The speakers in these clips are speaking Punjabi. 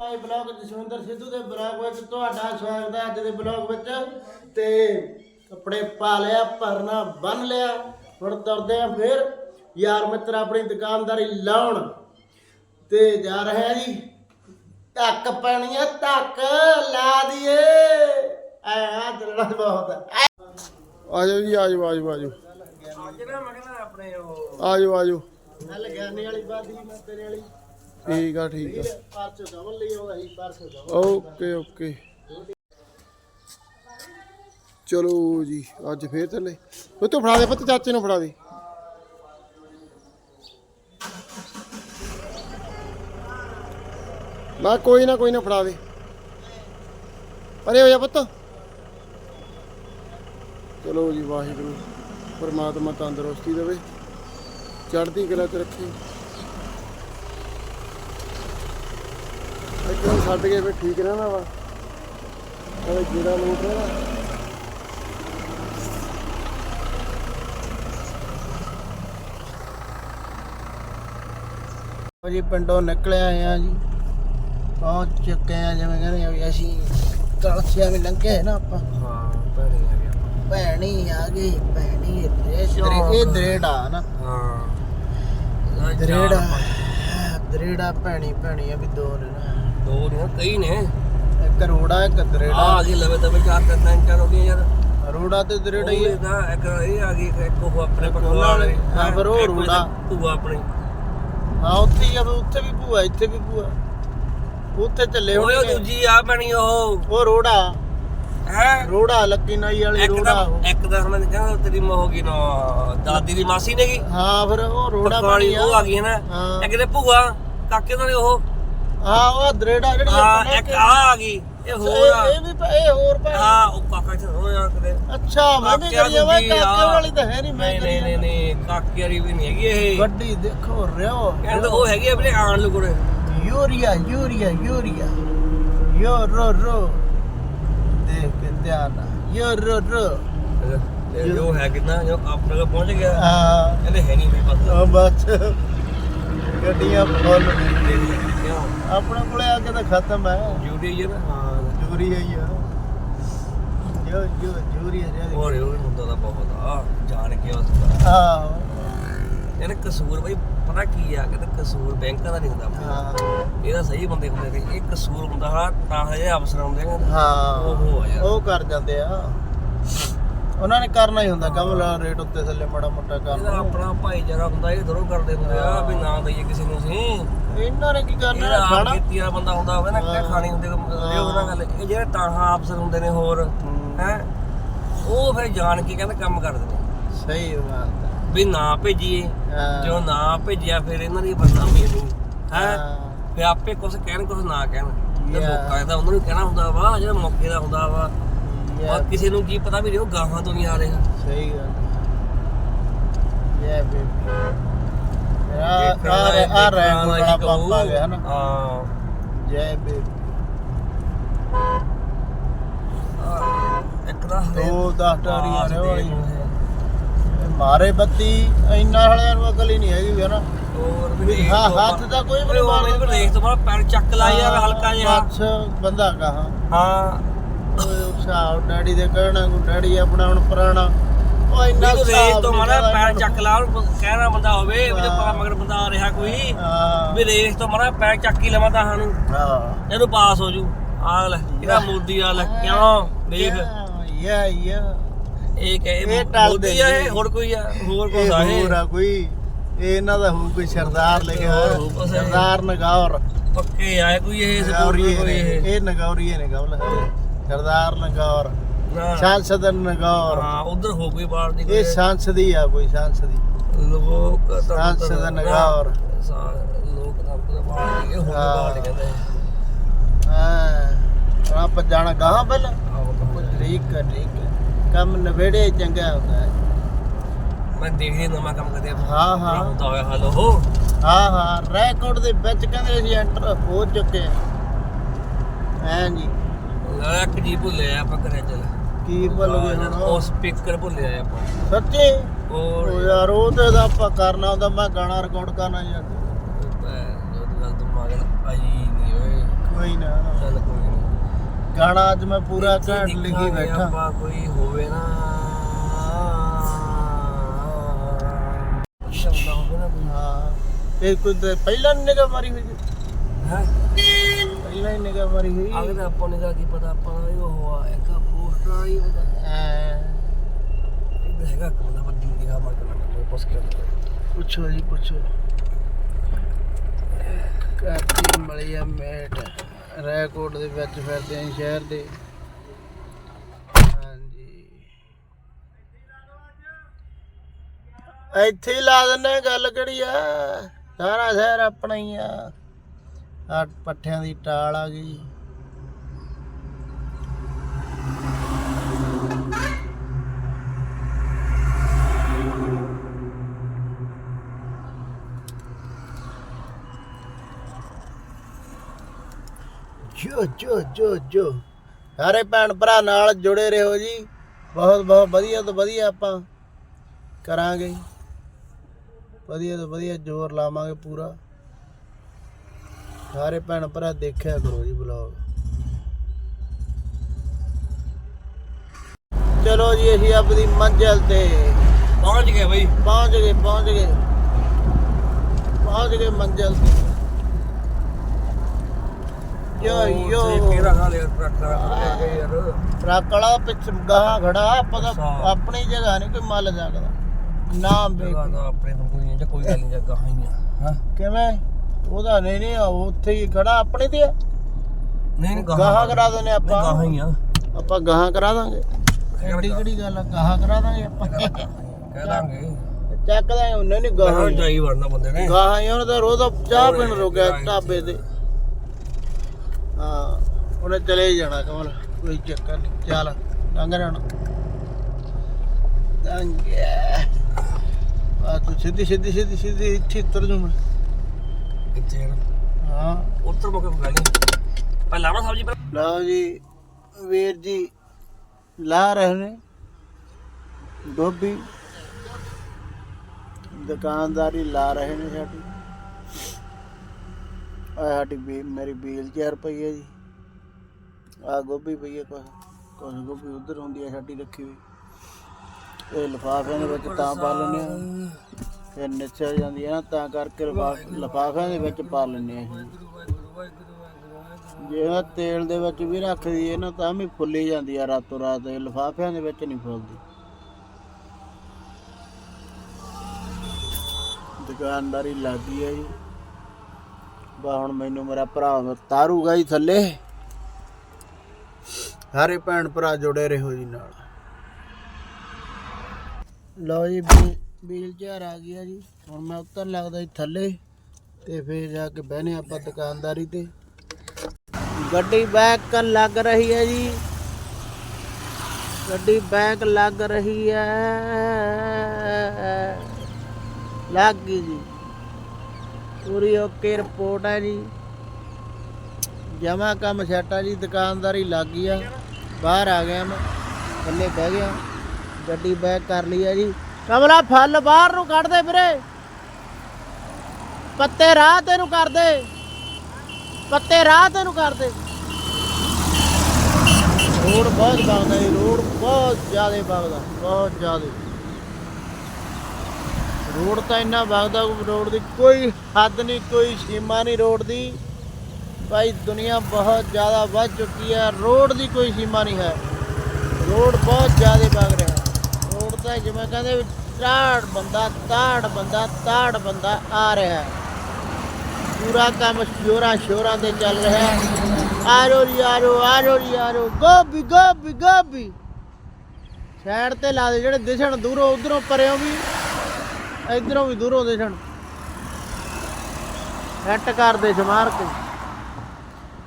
ਭਾਈ ਬਲੌਗ ਜਸਵਿੰਦਰ ਸਿੱਧੂ ਦੇ ਬਲੌਗ ਵਿੱਚ ਤੁਹਾਡਾ ਸਵਾਗਤ ਹੈ ਅੱਜ ਦੇ ਬਲੌਗ ਵਿੱਚ। ਤੇ ਕੱਪੜੇ ਪਾ ਲਿਆ ਭਰਨਾ ਬੰਨ ਲਿਆ ਹੁਣ ਤੁਰਦੇ ਆ ਫਿਰ। ਯਾਰ ਮਿੱਤਰ ਆਪਣੀ ਦੁਕਾਨਦਾਰੀ ਲਾਉਣ। ਤੇ ਜਾ ਰਹੇ ਆ ਜੀ। ਧੱਕ ਪੈਣੀ ਆ ਧੱਕ ਲਾ ਦਈਏ। ਐ ਆ ਚੱਲਣਾ ਬਹੁਤ ਹੈ। ਆਜੋ ਜੀ ਆਜੋ ਆਜੋ ਆਜੋ ਜਿਹੜਾ ਮੈਂ ਕਹਿੰਦਾ ਆਪਣੇ ਉਹ ਆਜੋ ਆਜੋ ਹਲ ਗਿਆਨੀ ਵਾਲੀ ਬਾਦੀ ਮੈਂ ਤੇਰੇ ਵਾਲੀ। ਠੀਕ ਆ ਠੀਕ ਆ। ਪਰਸੋਂ ਕਵਲ ਲਈ ਆਉਂਦਾ ਸੀ ਪਰਸੋਂ ਕਵਲ ਓਕੇ ਓਕੇ। ਚਲੋ ਜੀ, ਅੱਜ ਫੇਰ ਚੱਲੇ। ਉਹ ਤੂੰ ਫੜਾ ਦੇ ਪੁੱਤ, ਚਾਚੇ ਨੂੰ ਫੜਾ ਦੇ। ਨਾ ਕੋਈ ਨਾ ਕੋਈ ਨਾ, ਫੜਾ ਦੇ। ਅਰੇ ਹੋ ਜਾ ਪੁੱਤ। ਚਲੋ ਜੀ, ਵਾਹਿਗੁਰੂ, ਪਰਮਾਤਮਾ ਤੰਦਰੁਸਤੀ ਦੇਵੇ। ਚੜ੍ਹਦੀ ਕਲਾ ਚ ਰੱਖੇ। ਇੱਕ ਵਾਰ ਛੱਡ ਕੇ ਫਿਰ ਠੀਕ ਰਹਿਣਾ ਵਾ। ਉਹ ਜਿਹੜਾ ਲੋਟ ਹੈ ਜੀ ਪਿੰਡੋਂ ਨਿਕਲੇ ਆਏ ਆ ਜੀ। ਪਹੁੰਚ ਚੁੱਕੇ ਆ ਜਿਵੇਂ ਕਹਿੰਦੇ ਆ ਵੀ ਅਸੀਂ ਕਲਸਿਆ ਵੀ ਲੰਘੇ ਨਾ ਆਪਾਂ। ਹਾਂ ਭੈਣੇ ਆ ਗਿਆ ਭੈਣੀ ਆ ਗਈ ਭੈਣੀ ਇਹ ਇਹ ਦਰੇੜਾ ਨਾ। ਹਾਂ। ਦਰੇੜਾ ਦਰੇੜਾ ਭੈਣੀ ਭੈਣੀ ਆ ਵੀ ਦੋ ਨੇ ਨਾ। ਦੋ ਨੇ ਕਈ ਨੇ। ਇੱਕ ਰੋੜਾ ਇੱਕ ਦਰੇੜਾ। ਆ ਗਈ ਲਵੇ ਤਵੇ ਚਾਰ ਤਿੰਨ ਚਾਰ ਹੋ ਗਏ ਯਾਰ। ਰੋੜਾ ਤੇ ਦਰੇੜਾ ਹੀ। ਇਹਦਾ ਇੱਕ ਇਹ ਆ ਗਈ ਇੱਕ ਉਹ ਆਪਣੇ ਇੱਕ ਪਟਵਾਲ ਵਾਲੇ। ਹਾਂ, ਫਿਰ ਉਹ ਰੂੜਾ। ਭੂਆ ਆਪਣੀ। ਹਾਂ ਉੱਥੇ ਹੀ ਆ ਉੱਥੇ ਵੀ ਭੂਆ ਇੱਥੇ ਵੀ ਭੂਆ। ਉੱਥੇ ਚੱਲੇ ਓਏ ਉਹ ਦੂਜੀ ਆ ਬਣੀ ਉਹ। ਉਹ ਰੋੜਾ। ਹੈ? ਰੋੜਾ ਲੱਕੀ ਨਾਈ ਵਾਲੀ ਰੋੜਾ ਇੱਕ ਦਾ ਮੈਂ ਕਹਿੰਦਾ ਤੇਰੀ ਮਾਂ ਹੋ ਗਈ ਨਾ ਦਾਦੀ ਦੀ ਮਾਸੀ ਨੇਗੀ। ਹਾਂ ਫਿਰ ਉਹ ਰੋੜਾ ਬਣੀ ਉਹ ਆ ਗਈ ਹੈ ਨਾ। ਹਾਂ। ਇੱਕ ਦੇ ਭੂਆ ਕਾਕੇ ਨਾਲ ਉਹ। ਹਾਂ ਉਹ ਦਰੇੜਾ ਜਿਹੜੀ ਹਾਂ ਆਪਣਾ ਇੱਕ ਕਿ- ਆ ਆ ਗਈ ਇਹ ਹੋਰ ਆ। ਇਹ ਇਹ ਵੀ ਭ- ਇਹ ਹੋਰ ਭੈਣ। ਹਾਂ ਉਹ ਕਾਕਾ ਚ ਰੋਇਆ ਕਦੇ ਅੱਛਾ ਮੈਂ ਵੀ ਕਾਕਿਆਂ ਕਰੀ ਜਾਵਾਂ ਦੂਜੀ ਕਾਕੇ ਆ। ਵਾਲੀ ਤਾਂ ਹੈ ਨਹੀਂ ਮੈਂ ਨਹੀਂ ਕਰੀ ਨਹੀਂ ਨਹੀਂ ਨਹੀਂ ਕਾਕੀ ਵਾਲੀ ਵੀ ਨਹੀਂ ਹੈਗੀ ਇਹ। ਵੱਡੀ ਦੇਖੋ ਰਿਓ ਕਹਿੰਦਾ ਉਹ ਹੈਗੀ ਆ ਵੀਰੇ ਆਣ ਲੁਕੜੇ ਯੂਰੀਆ ਯੂਰੀਆ ਯੂਰੀਆ। ਯੋ ਰੋ ਰੋ। ਦੇਖ ਕੇ ਧਿਆਨ ਨਾਲ। ਯੋ ਰੋ ਰੋ। ਤੇ ਜੋ ਹੈ ਕਿੰਨਾ ਜੋ ਆਪਣੇ ਕੋਲ ਪਹੁੰਚ ਗਿਆ। ਹਾਂ। ਕਹਿੰਦੇ ਹੈ ਨਹੀਂ ਵੀ ਬਸ। ਗੱਡੀਆਂ ਫੁੱਲ। ਕਿਉਂ ਆਪਣੇ ਕੋਲੇ ਆ ਕੇ ਤਾਂ ਖਤਮ ਹੈ। ਡਿਊਟੀ ਹੈ ਨਾ। ਹਾਂ ਯੂਰੀਆ ਹੀ ਆ। ਯੋ ਯੋ ਯੂਰੀਆ ਰਿਆ ਹੋਰ ਇਹ ਹੁੰਦਾ ਦਾ ਬਹੁਤ ਆ ਜਾਣ ਕੇ ਉਸ ਹਾਂ ਇਹਨੇ ਕਸੂਰ ਬਈ ਪਤਾ ਕੀ ਆ ਕਹਿੰਦੇ ਕਸੂਰ ਬੈਂਕਾਂ ਦਾ ਨਹੀਂ ਹੁੰਦਾ। ਆਪਣਾ। ਹਾਂ। ਇਹਦਾ ਸਹੀ ਬੰਦੇ ਹੁੰਦੇ ਨੇ। ਇਹ ਕਸੂਰ ਹੁੰਦਾ ਹਾਂ ਤਾਂ ਹਜੇ ਅਫਸਰ ਹੁੰਦੇ ਨੇ। ਹਾਂ। ਉਹ ਆ ਯਾਰ। ਉਹ ਕਰ ਜਾਂਦੇ ਆ। ਉਹਨਾਂ ਨੇ ਕਰਨਾ ਹੀ ਹੁੰਦਾ ਕੰਮ ਲਾ ਰੇਟ ਉੱਤੇ ਥੱਲੇ ਮਾੜਾ ਮੋਟਾ ਕਰਨਾ। ਆਪਣਾ ਭਾਈਚਾਰਾ ਹੁੰਦਾ ਇਹ ਦਰੋਂ ਕਰਦੇ ਹੁੰਦੇ ਆ ਵੀ ਨਾ ਦਈਏ ਕਿਸੇ ਨੂੰ ਸੀ ਇਹਨਾਂ ਨੇ ਕੀ ਕਰਨਾ ਇਹਦਾ ਖਾਣਾ? ਖੇਤੀ ਵਾਲਾ ਬੰਦਾ ਹੁੰਦਾ ਹੋਵੇ ਨਾ। ਖਾਣੀ ਹੁੰਦੀ ਇਹ ਉਹਦਾ ਗੱਲ ਇਹ ਜਿਹੜੇ ਤਾਹਾਂ ਅਫਸਰ ਹੁੰਦੇ ਨੇ ਹੋਰ ਹੂੰ, ਉਹ ਫਿਰ ਜਾਣ ਕੇ ਕਹਿੰਦੇ ਕੰਮ ਕਰਦੇ ਨੇ ਸਹੀ ਬਾਤ ਵੀ ਨਾ ਭੇਜੀਏ ਹੈ। ਜੋ ਨਾ ਭੇਜਿਆ ਫਿਰ ਇਹਨਾਂ ਦੀ ਬਦਨਾਮੀ ਹੈ ਹੈ? ਹਾਂ। ਫਿਰ ਆਪੇ ਕੁਝ ਕਹਿਣ ਕੁਝ ਨਾ ਕਹਿਣ। ਤੇ Yeah. ਲੋਕਾਂ ਦਾ ਉਹਨਾਂ ਨੂੰ ਕਹਿਣਾ ਹੁੰਦਾ ਵਾ ਜਿਹੜਾ ਮੌਕੇ ਦਾ ਹੁੰਦਾ ਵਾ। ਔਰ ਕਿਸੇ ਨੂੰ ਕੀ ਪਤਾ ਵੀ ਉਹ ਗਾਹਾਂ ਤੋਂ ਨਹੀਂ ਆ ਰਿਹਾ ਸਹੀ ਗੱਲ ਯਾ ਬੇਬੀ। ਆ ਦੇਖਣ ਆ ਵਾਲਾ ਆ ਰਹਿ ਦੇਖਣ ਵਾਲਾ ਬੜਾ ਜੀ ਪੰਪ ਆ ਗਿਆ ਨਾ ਹਾਂ। ਜੈ ਬੇਬੀ ਆਹ, ਇੱਕ ਦਾ ਹਰੇ- ਦੋ ਦਸ ਟਾਰੀ ਆ ਆਵਾਜ਼ ਰਹੇ ਵਾਲੀ। ਦੇਖ ਲਓ ਇਹ। ਇਹ ਮਾਰੇ ਬੱਤੀ ਇੰਨਾ ਹਲਿਆਂ ਨੂੰ ਅਕਲ ਹੀ ਨਹੀਂ ਹੈਗੀ ਵੀ ਹਨਾ? ਹੋਰ ਵੀ ਦੇਖ ਹਾਂ, ਹੱਥ ਤਾਂ ਕੋਈ ਵੀ ਓਏ ਨਹੀਂ ਮੈਨੂੰ। ਦੇਖ ਤੋਂ ਬਾਅਦ ਪੈਰ ਚੱਕ ਲਾ ਯਾਰ ਹਲਕਾ ਜਿਹਾ। ਬਸ ਬੰਦਾ ਕਹਾ। ਹਾਂ। ਉਹ ਸਾਹ ਡੈਡੀ ਦੇ ਕਹਿਣਾ ਕੋ ਡੈਡੀ ਆਪਣਾ ਹੁਣ ਪੁਰਾਣਾ। ਉਹ ਇੰਨਾ ਮੈਨੂੰ ਦੇਖ ਹਿਸਾਬ ਤੋਂ ਨੀ ਮਾਰਾ ਪਤਾ ਪੈਰ ਇਹਨੂੰ। ਚੱਕ ਲਾ ਉਹਨੂੰ ਕਹਿਣਾ ਬੰਦਾ ਹੋਵੇ ਵੀ ਜੇ ਹਾਂ। ਪਾ ਮਗਰ ਬੰਦਾ ਆ ਰਿਹਾ ਕੋਈ। ਹਾਂ। ਵੀ ਦੇਖ ਤੋਂ ਮਾਰਾ ਪੈਰ ਚੱਕ ਹੀ ਲਵਾਂ ਤਾਂ ਸਾਨੂੰ। ਹਾਂ। ਇਹਨੂੰ ਪਾਸ ਹੋ ਜੂ। ਆ ਲੈ ਇਹਦਾ ਮੋਦੀ ਆ ਲੈ ਕਿਉਂ? ਦੇਖ। ਯਾ ਯਾ। ਇਹ ਕਹੇ ਇਹ ਟਲਦੇ ਮੋਦੀ ਆ ਇਹ ਨਹੀਂ। ਹੋਰ ਕੋਈ ਆ ਹੋਰ ਕੋਈ ਇਹ ਆ ਹੋਰ ਇਹ ਆ ਕੋਈ। ਇਹ ਇਹਨਾਂ ਦਾ ਹੋਊ ਕੋਈ ਸਰਦਾਰ ਲਿਖਿਆ ਹੋਰ। ਸਰਦਾਰ ਨਗੌਰ। ਪੱਕੇ ਆਏ ਕੋਈ ਇਹ ਸਪੋਰਟ ਨਗੌਰੀਏ ਕੋਈ ਨੇ। ਇਹ। ਇਹ ਨਗੌਰੀਏ ਨੇ ਕਬਲ ਸਰਦਾਰ ਨਗੌਰ। ਨਾ ਸਾਂਸਦ ਨਗੌਰ ਹਾਂ ਉਧਰ ਹੋ ਕੋਈ ਬਾਹਰ ਦੀ ਇਹ ਸਾਂਸਦੀ ਆ ਕੋਈ ਸਾਂਸਦੀ ਲੋਕ ਸਾਂਸਦ ਨਗੌਰ। ਲੋਕ ਦਾ ਪਤਾ ਬਾਹਰ ਦੀ, ਇਹ ਹੋਰ ਹਾਂ। ਬਾਹਰ ਦੀ ਕਹਿੰਦੇ ਹਾਂ ਆਪ ਜਾਣਾ ਗਾਹਾਂ ਪਹਿਲਾਂ ਆਹੋ ਤਾਂ ਠੀਕ ਹੈ ਠੀਕ ਹੈ ਕੰਮ ਨਵੇੜੇ ਚੰਗਾ ਹੁੰਦਾ ਹੈ ਮੈਂ ਦੇਖਦੀ ਨਵਾਂ ਕੰਮ ਕਰਦੇ ਹਾਂ, ਹਾਂ। ਹੁੰਦਾ ਹੋਇਆ ਹਲੋ ਹੋ ਹਾਂ ਹਾਂ ਰੈਕੋਰਡ ਦੇ ਵਿੱਚ ਕਹਿੰਦੇ ਅਸੀਂ ਐਂਟਰ ਹੋ ਚੁੱਕੇ ਹਾਂ ਜੀ ਲੈ ਇੱਕ ਜੀ ਭੁੱਲੇ ਆ ਆਪਾਂ ਘਰੇ ਚੱਲ ਕੀ ਭੁੱਲ ਗਏ ਹੁਣ ਉਹ ਸਪੀਕਰ ਭੁੱਲੇ ਆ ਆਪਾਂ। ਸੱਚੀ? ਉਹ ਯਾਰ ਉਹ ਤੇ ਤਾਂ ਆਪਾਂ ਕਰਨਾ ਹੁੰਦਾ ਮੈਂ ਗਾਣਾ ਰਿਕਾਰਡ ਕਰਨਾ ਯਾਰ ਗੱਲ ਦਿਮਾਗ ਨਾਲ ਆਈ ਨਹੀਂ ਓਏ। ਕੋਈ ਗਾਣਾ ਅੱਜ ਮੈਂ ਪੂਰਾ ਘਾਟ ਲਿਖੀ ਬੈਠਾ। ਆਪਾਂ ਕੋਈ ਹੋਵੇ ਨਾ। ਸ਼ਬਦ ਹੋਵੇ ਨਾ ਕੋਈ। ਹਾਂ। ਇਹ ਕੋਈ ਤੇ ਪਹਿਲਾਂ ਨੀ ਨਿਗਾਹ ਮਾਰੀ ਹੋਈ? ਹੈ? ਪਹਿਲਾਂ ਹੀ ਨਿਗਾਹ ਮਾਰੀ ਹੋਈ। ਅਗਰ ਆਪਾਂ ਨੇ ਕੀ ਪਤਾ ਆਪਾਂ ਦਾ ਉਹ ਆ ਇੱਕ ਪੋਸਟਰ ਆਈ ਉਹਦਾ ਇਹ ਹੈਗਾ ਕੋਨਾ ਵੱਡੀ ਨਿਗਾਹ ਮਾਰ ਕੇ ਕੋਈ ਪੁੱਛ ਕੇ ਪੁੱਛੋ ਜੀ, ਪੁੱਛੋ। ਕਾਤੀ ਮਲਿਆ ਮੇਟ। ਰੈਕੋਰਡ ਦੇ ਵਿੱਚ ਫਿਰਦੇ ਆਂ ਸ਼ਹਿਰ ਦੇ। ਹਾਂਜੀ। ਇੱਥੇ ਲਾ ਦਿੰਨੇ ਗੱਲ ਕਿਹੜੀ ਆ? ਸਾਰਾ ਸ਼ਹਿਰ ਆਪਣਾ ਹੀ ਆ। ਆ ਪੱਠਿਆਂ ਦੀ ਟਾਲ ਆ ਗਈ। ਜੋ ਜੋ ਜੋ ਜੋ। ਸਾਰੇ ਭੈਣ ਭਰਾ ਨਾਲ ਜੁੜੇ ਰਹੋ ਜੀ। ਬਹੁਤ ਬਹੁਤ ਵਧੀਆ ਤੋਂ ਵਧੀਆ ਆਪਾਂ ਕਰਾਂਗੇ। ਵਧੀਆ ਤੋਂ ਵਧੀਆ ਜ਼ੋਰ ਲਾਵਾਂਗੇ ਪੂਰਾ। ਸਾਰੇ ਭੈਣ ਭਰਾ ਦੇਖਿਆ ਕਰੋ ਜੀ ਬਲੌਗ ਚਲੋ ਜੀ ਅਸੀਂ ਆਪਣੀ ਮੰਜ਼ਿਲ ਤੇ ਪਹੁੰਚ ਗਏ ਬਈ। ਪਹੁੰਚ ਗਏ ਪਹੁੰਚ ਗਏ। ਪਹੁੰਚ ਗਏ ਮੰਜ਼ਿਲ ਤੇ। ਯੋ ਯੋ ਕਿਹੜਾ ਹਾਲ ਹੈ ਟਰੱਕ ਦਾ ਯਾਰ। ਟਰੱਕ ਵਾਲਾ ਪਿੱਛੇ ਗਾਹਾਂ ਖੜਾ ਆਪਾਂ ਤਾਂ ਅੱਛਾ। ਆਪਣੀ ਜਗ੍ਹਾ ਨਹੀਂ ਕੋਈ ਮੱਲ ਸਕਦਾ ਤਾਂ ਆਪਣੇ ਤੋਂ ਕੋਈ ਨਹੀਂ ਜਾਂ ਕੋਈ ਗੱਲ ਨਹੀਂ ਜਗ੍ਹਾ ਹੀ ਆ ਹਾਂ। ਕਿਵੇਂ? ਉਹਦਾ ਨਹੀਂ ਨਹੀਂ ਉਹ ਉੱਥੇ ਹੀ ਖੜਾ ਆਪਣੇ ਤੇ ਆ। ਨਹੀਂ ਨਹੀਂ ਗਾਹਾਂ ਕਰਾ ਦਿੰਦੇ ਆਪਾਂ। ਗਾਹਾਂ ਹੀ ਆ। ਆਪਾਂ ਗਾਹਾਂ ਕਰਾ ਦਾਂਗੇ। ਐਡੀ ਕਿਹੜੀ ਗੱਲ ਆ? ਗਾਹਾਂ ਕਰਾ ਦਾਂਗੇ ਆਪਾਂ। ਕਹਿ ਦਾਂਗੇ ਚੱਕ ਦਾਂਗੇ ਉਹਨੇ ਨਹੀਂ ਗਾਹਾਂ ਹੀ। ਗਾਹਾਂ ਹੀ ਉਹਨੇ ਤਾਂ ਰੋਜ਼ ਦਾ ਚਾਹ ਪੀਣ ਰੁਕਿਆ ਢਾਬੇ ਤੇ। ਹਾਂ ਉਹਨੇ ਚਲੇ ਜਾਣਾ ਕਮਲ ਕੋਈ ਚੱਕਰ ਨਹੀਂ ਚੱਲ ਲੰਘ ਜਾਣਾ ਲੰਘਿਆ। ਆ ਤੂੰ ਸਿੱਧੀ ਸਿੱਧੀ ਸਿੱਧੀ ਸਿੱਧੀ ਇੱਥੇ ਉਤਰ ਜੂ ਮੈਂ ਯਾਰ ਹਾਂ। ਉੱਤਰ ਮੁਕੇ ਕੋਈ ਗੱਲ ਨਹੀਂ। ਪਹਿਲਾਂ ਨਾ ਸਬਜੀ ਲਓ ਜੀ ਵੀਰ ਜੀ ਲਾ ਰਹੇ ਨੇ ਗੋਭੀ। ਦੁਕਾਨਦਾਰੀ ਲਾ ਰਹੇ ਨੇ ਸਾਡੀ। ਆ ਸਾਡੀ ਵੀ ਮੇਰੀ ਬੀਲ ਚਾਰ ਪਈ ਹੈ ਜੀ। ਆ ਗੋਭੀ ਪਈ ਹੈ, ਕੁਛ ਕੁਛ ਗੋਭੀ ਉਧਰ ਹੁੰਦੀ ਹੈ, ਸਾਡੀ ਰੱਖੀ ਹੋਈ। ਇਹ ਲਿਫਾਫਿਆਂ ਦੇ ਵਿੱਚ ਤਾਂ ਪਾ ਲੈਂਦੇ ਆ ਫਿਰ ਨਿਚਲ ਜਾਂਦੀ ਹੈ ਨਾ, ਤਾਂ ਕਰਕੇ ਲਿਫਾਫ- ਲਿਫਾਫਿਆਂ ਦੇ ਵਿੱਚ ਪਾ ਲੈਂਦੇ ਆ ਜੇ ਉਹ ਤੇਲ ਦੇ ਵਿੱਚ ਵੀ ਰੱਖ ਦਈਏ ਨਾ, ਤਾਂ ਵੀ ਫੁੱਲੀ ਜਾਂਦੀ ਆ ਰਾਤੋਂ ਰਾਤ, ਇਹ ਲਿਫਾਫਿਆਂ ਦੇ ਵਿੱਚ ਨਹੀਂ ਫੁੱਲਦੀ। ਦੁਕਾਨਦਾਰੀ ਲੱਗਦੀ ਹੈ ਜੀ। ਬਾ ਹੁਣ ਮੈਨੂੰ ਮੇਰਾ ਭਰਾ ਤਾਰੂਗਾ ਜੀ ਥੱਲੇ। ਸਾਰੇ ਭੈਣ ਭਰਾ ਜੁੜੇ ਰਹੋ ਜੀ ਨਾਲ। ਲਓ ਜੀ, ਵੀਲ ਚਾਰ ਆ ਗਿਆ ਜੀ। ਹੁਣ ਮੈਂ ਉੱਤਰ ਲੱਗਦਾ ਜੀ ਥੱਲੇ ਤੇ ਫੇਰ ਜਾ ਕੇ ਬਹਿਨੇ ਆਪਾਂ ਦੁਕਾਨਦਾਰੀ ਤੇ। ਗੱਡੀ ਬੈਕ ਲੱਗ ਰਹੀ ਹੈ ਜੀ। ਗੱਡੀ ਬੈਕ ਲੱਗ ਰਹੀ ਹੈ। ਲੱਗ ਗਈ ਜੀ। ਪੂਰੀ ਓਕੇ ਰਿਪੋਰਟ ਹੈ ਜੀ। ਜਮਾ ਕੰਮ ਸੈੱਟ ਆ ਜੀ, ਦੁਕਾਨਦਾਰੀ ਲੱਗ ਗਈ ਆ। ਬਾਹਰ ਆ ਗਿਆ ਮੈਂ, ਥੱਲੇ ਬਹਿ ਗਿਆ। ਗੱਡੀ ਬੈਕ ਕਰ ਲਈ ਹੈ ਜੀ। ਕਮਲਾ, ਫਲ ਬਾਹਰ ਨੂੰ ਕੱਢ ਦੇ ਵੀਰੇ। ਪੱਤੇ ਰਾਹ ਤੈਨੂੰ ਕਰ ਦੇ। ਪੱਤੇ ਰਾਹ ਤੈਨੂੰ ਕਰ ਦੇ। ਰੋਡ ਬਹੁਤ ਵਗਦਾ ਜੀ, ਰੋਡ ਬਹੁਤ ਜ਼ਿਆਦਾ ਵਗਦਾ ਬਹੁਤ ਜ਼ਿਆਦਾ। ਰੋਡ ਤਾਂ ਇੰਨਾ ਵਗਦਾ, ਰੋਡ ਦੀ ਕੋਈ ਹੱਦ ਨਹੀਂ, ਕੋਈ ਸੀਮਾ ਨਹੀਂ ਰੋਡ ਦੀ। ਭਾਈ, ਦੁਨੀਆ ਬਹੁਤ ਜ਼ਿਆਦਾ ਵੱਧ ਚੁੱਕੀ ਹੈ, ਰੋਡ ਦੀ ਕੋਈ ਸੀਮਾ ਨਹੀਂ ਹੈ। ਰੋਡ ਬਹੁਤ ਜ਼ਿਆਦਾ ਵਗ ਰਿਹਾ ਰੋਡ ਤਾਂ ਜਿਵੇਂ ਕਹਿੰਦੇ ਵੀ ਤਾੜ ਬੰਦਾ ਤਾੜ ਬੰਦਾ ਤਾੜ ਬੰਦਾ ਆ ਰਿਹਾ ਪੂਰਾ ਕੰਮ ਸ਼ੋਰਾਂ ਸ਼ੋਰਾਂ ਤੇ ਚੱਲ ਰਿਹਾ ਹੈ। ਆਰੋ ਜੀ, ਆਰੋ ਆਰੋ ਜੀ, ਆਰੋ ਗੋਬੀ ਗੋਬੀ ਗੋਬੀ ਸਾਈਡ ਤੇ ਲਾ ਦੇ, ਜਿਹੜੇ ਦਿਸਣ ਦੂਰੋਂ, ਉਧਰੋਂ ਪਰਿਓ ਵੀ। ਇਧਰੋਂ ਵੀ ਦੂਰੋਂ ਦਿਸਣ ਸੈੱਟ ਕਰ ਦੇ ਸ਼ਮਾਰ ਕੇ।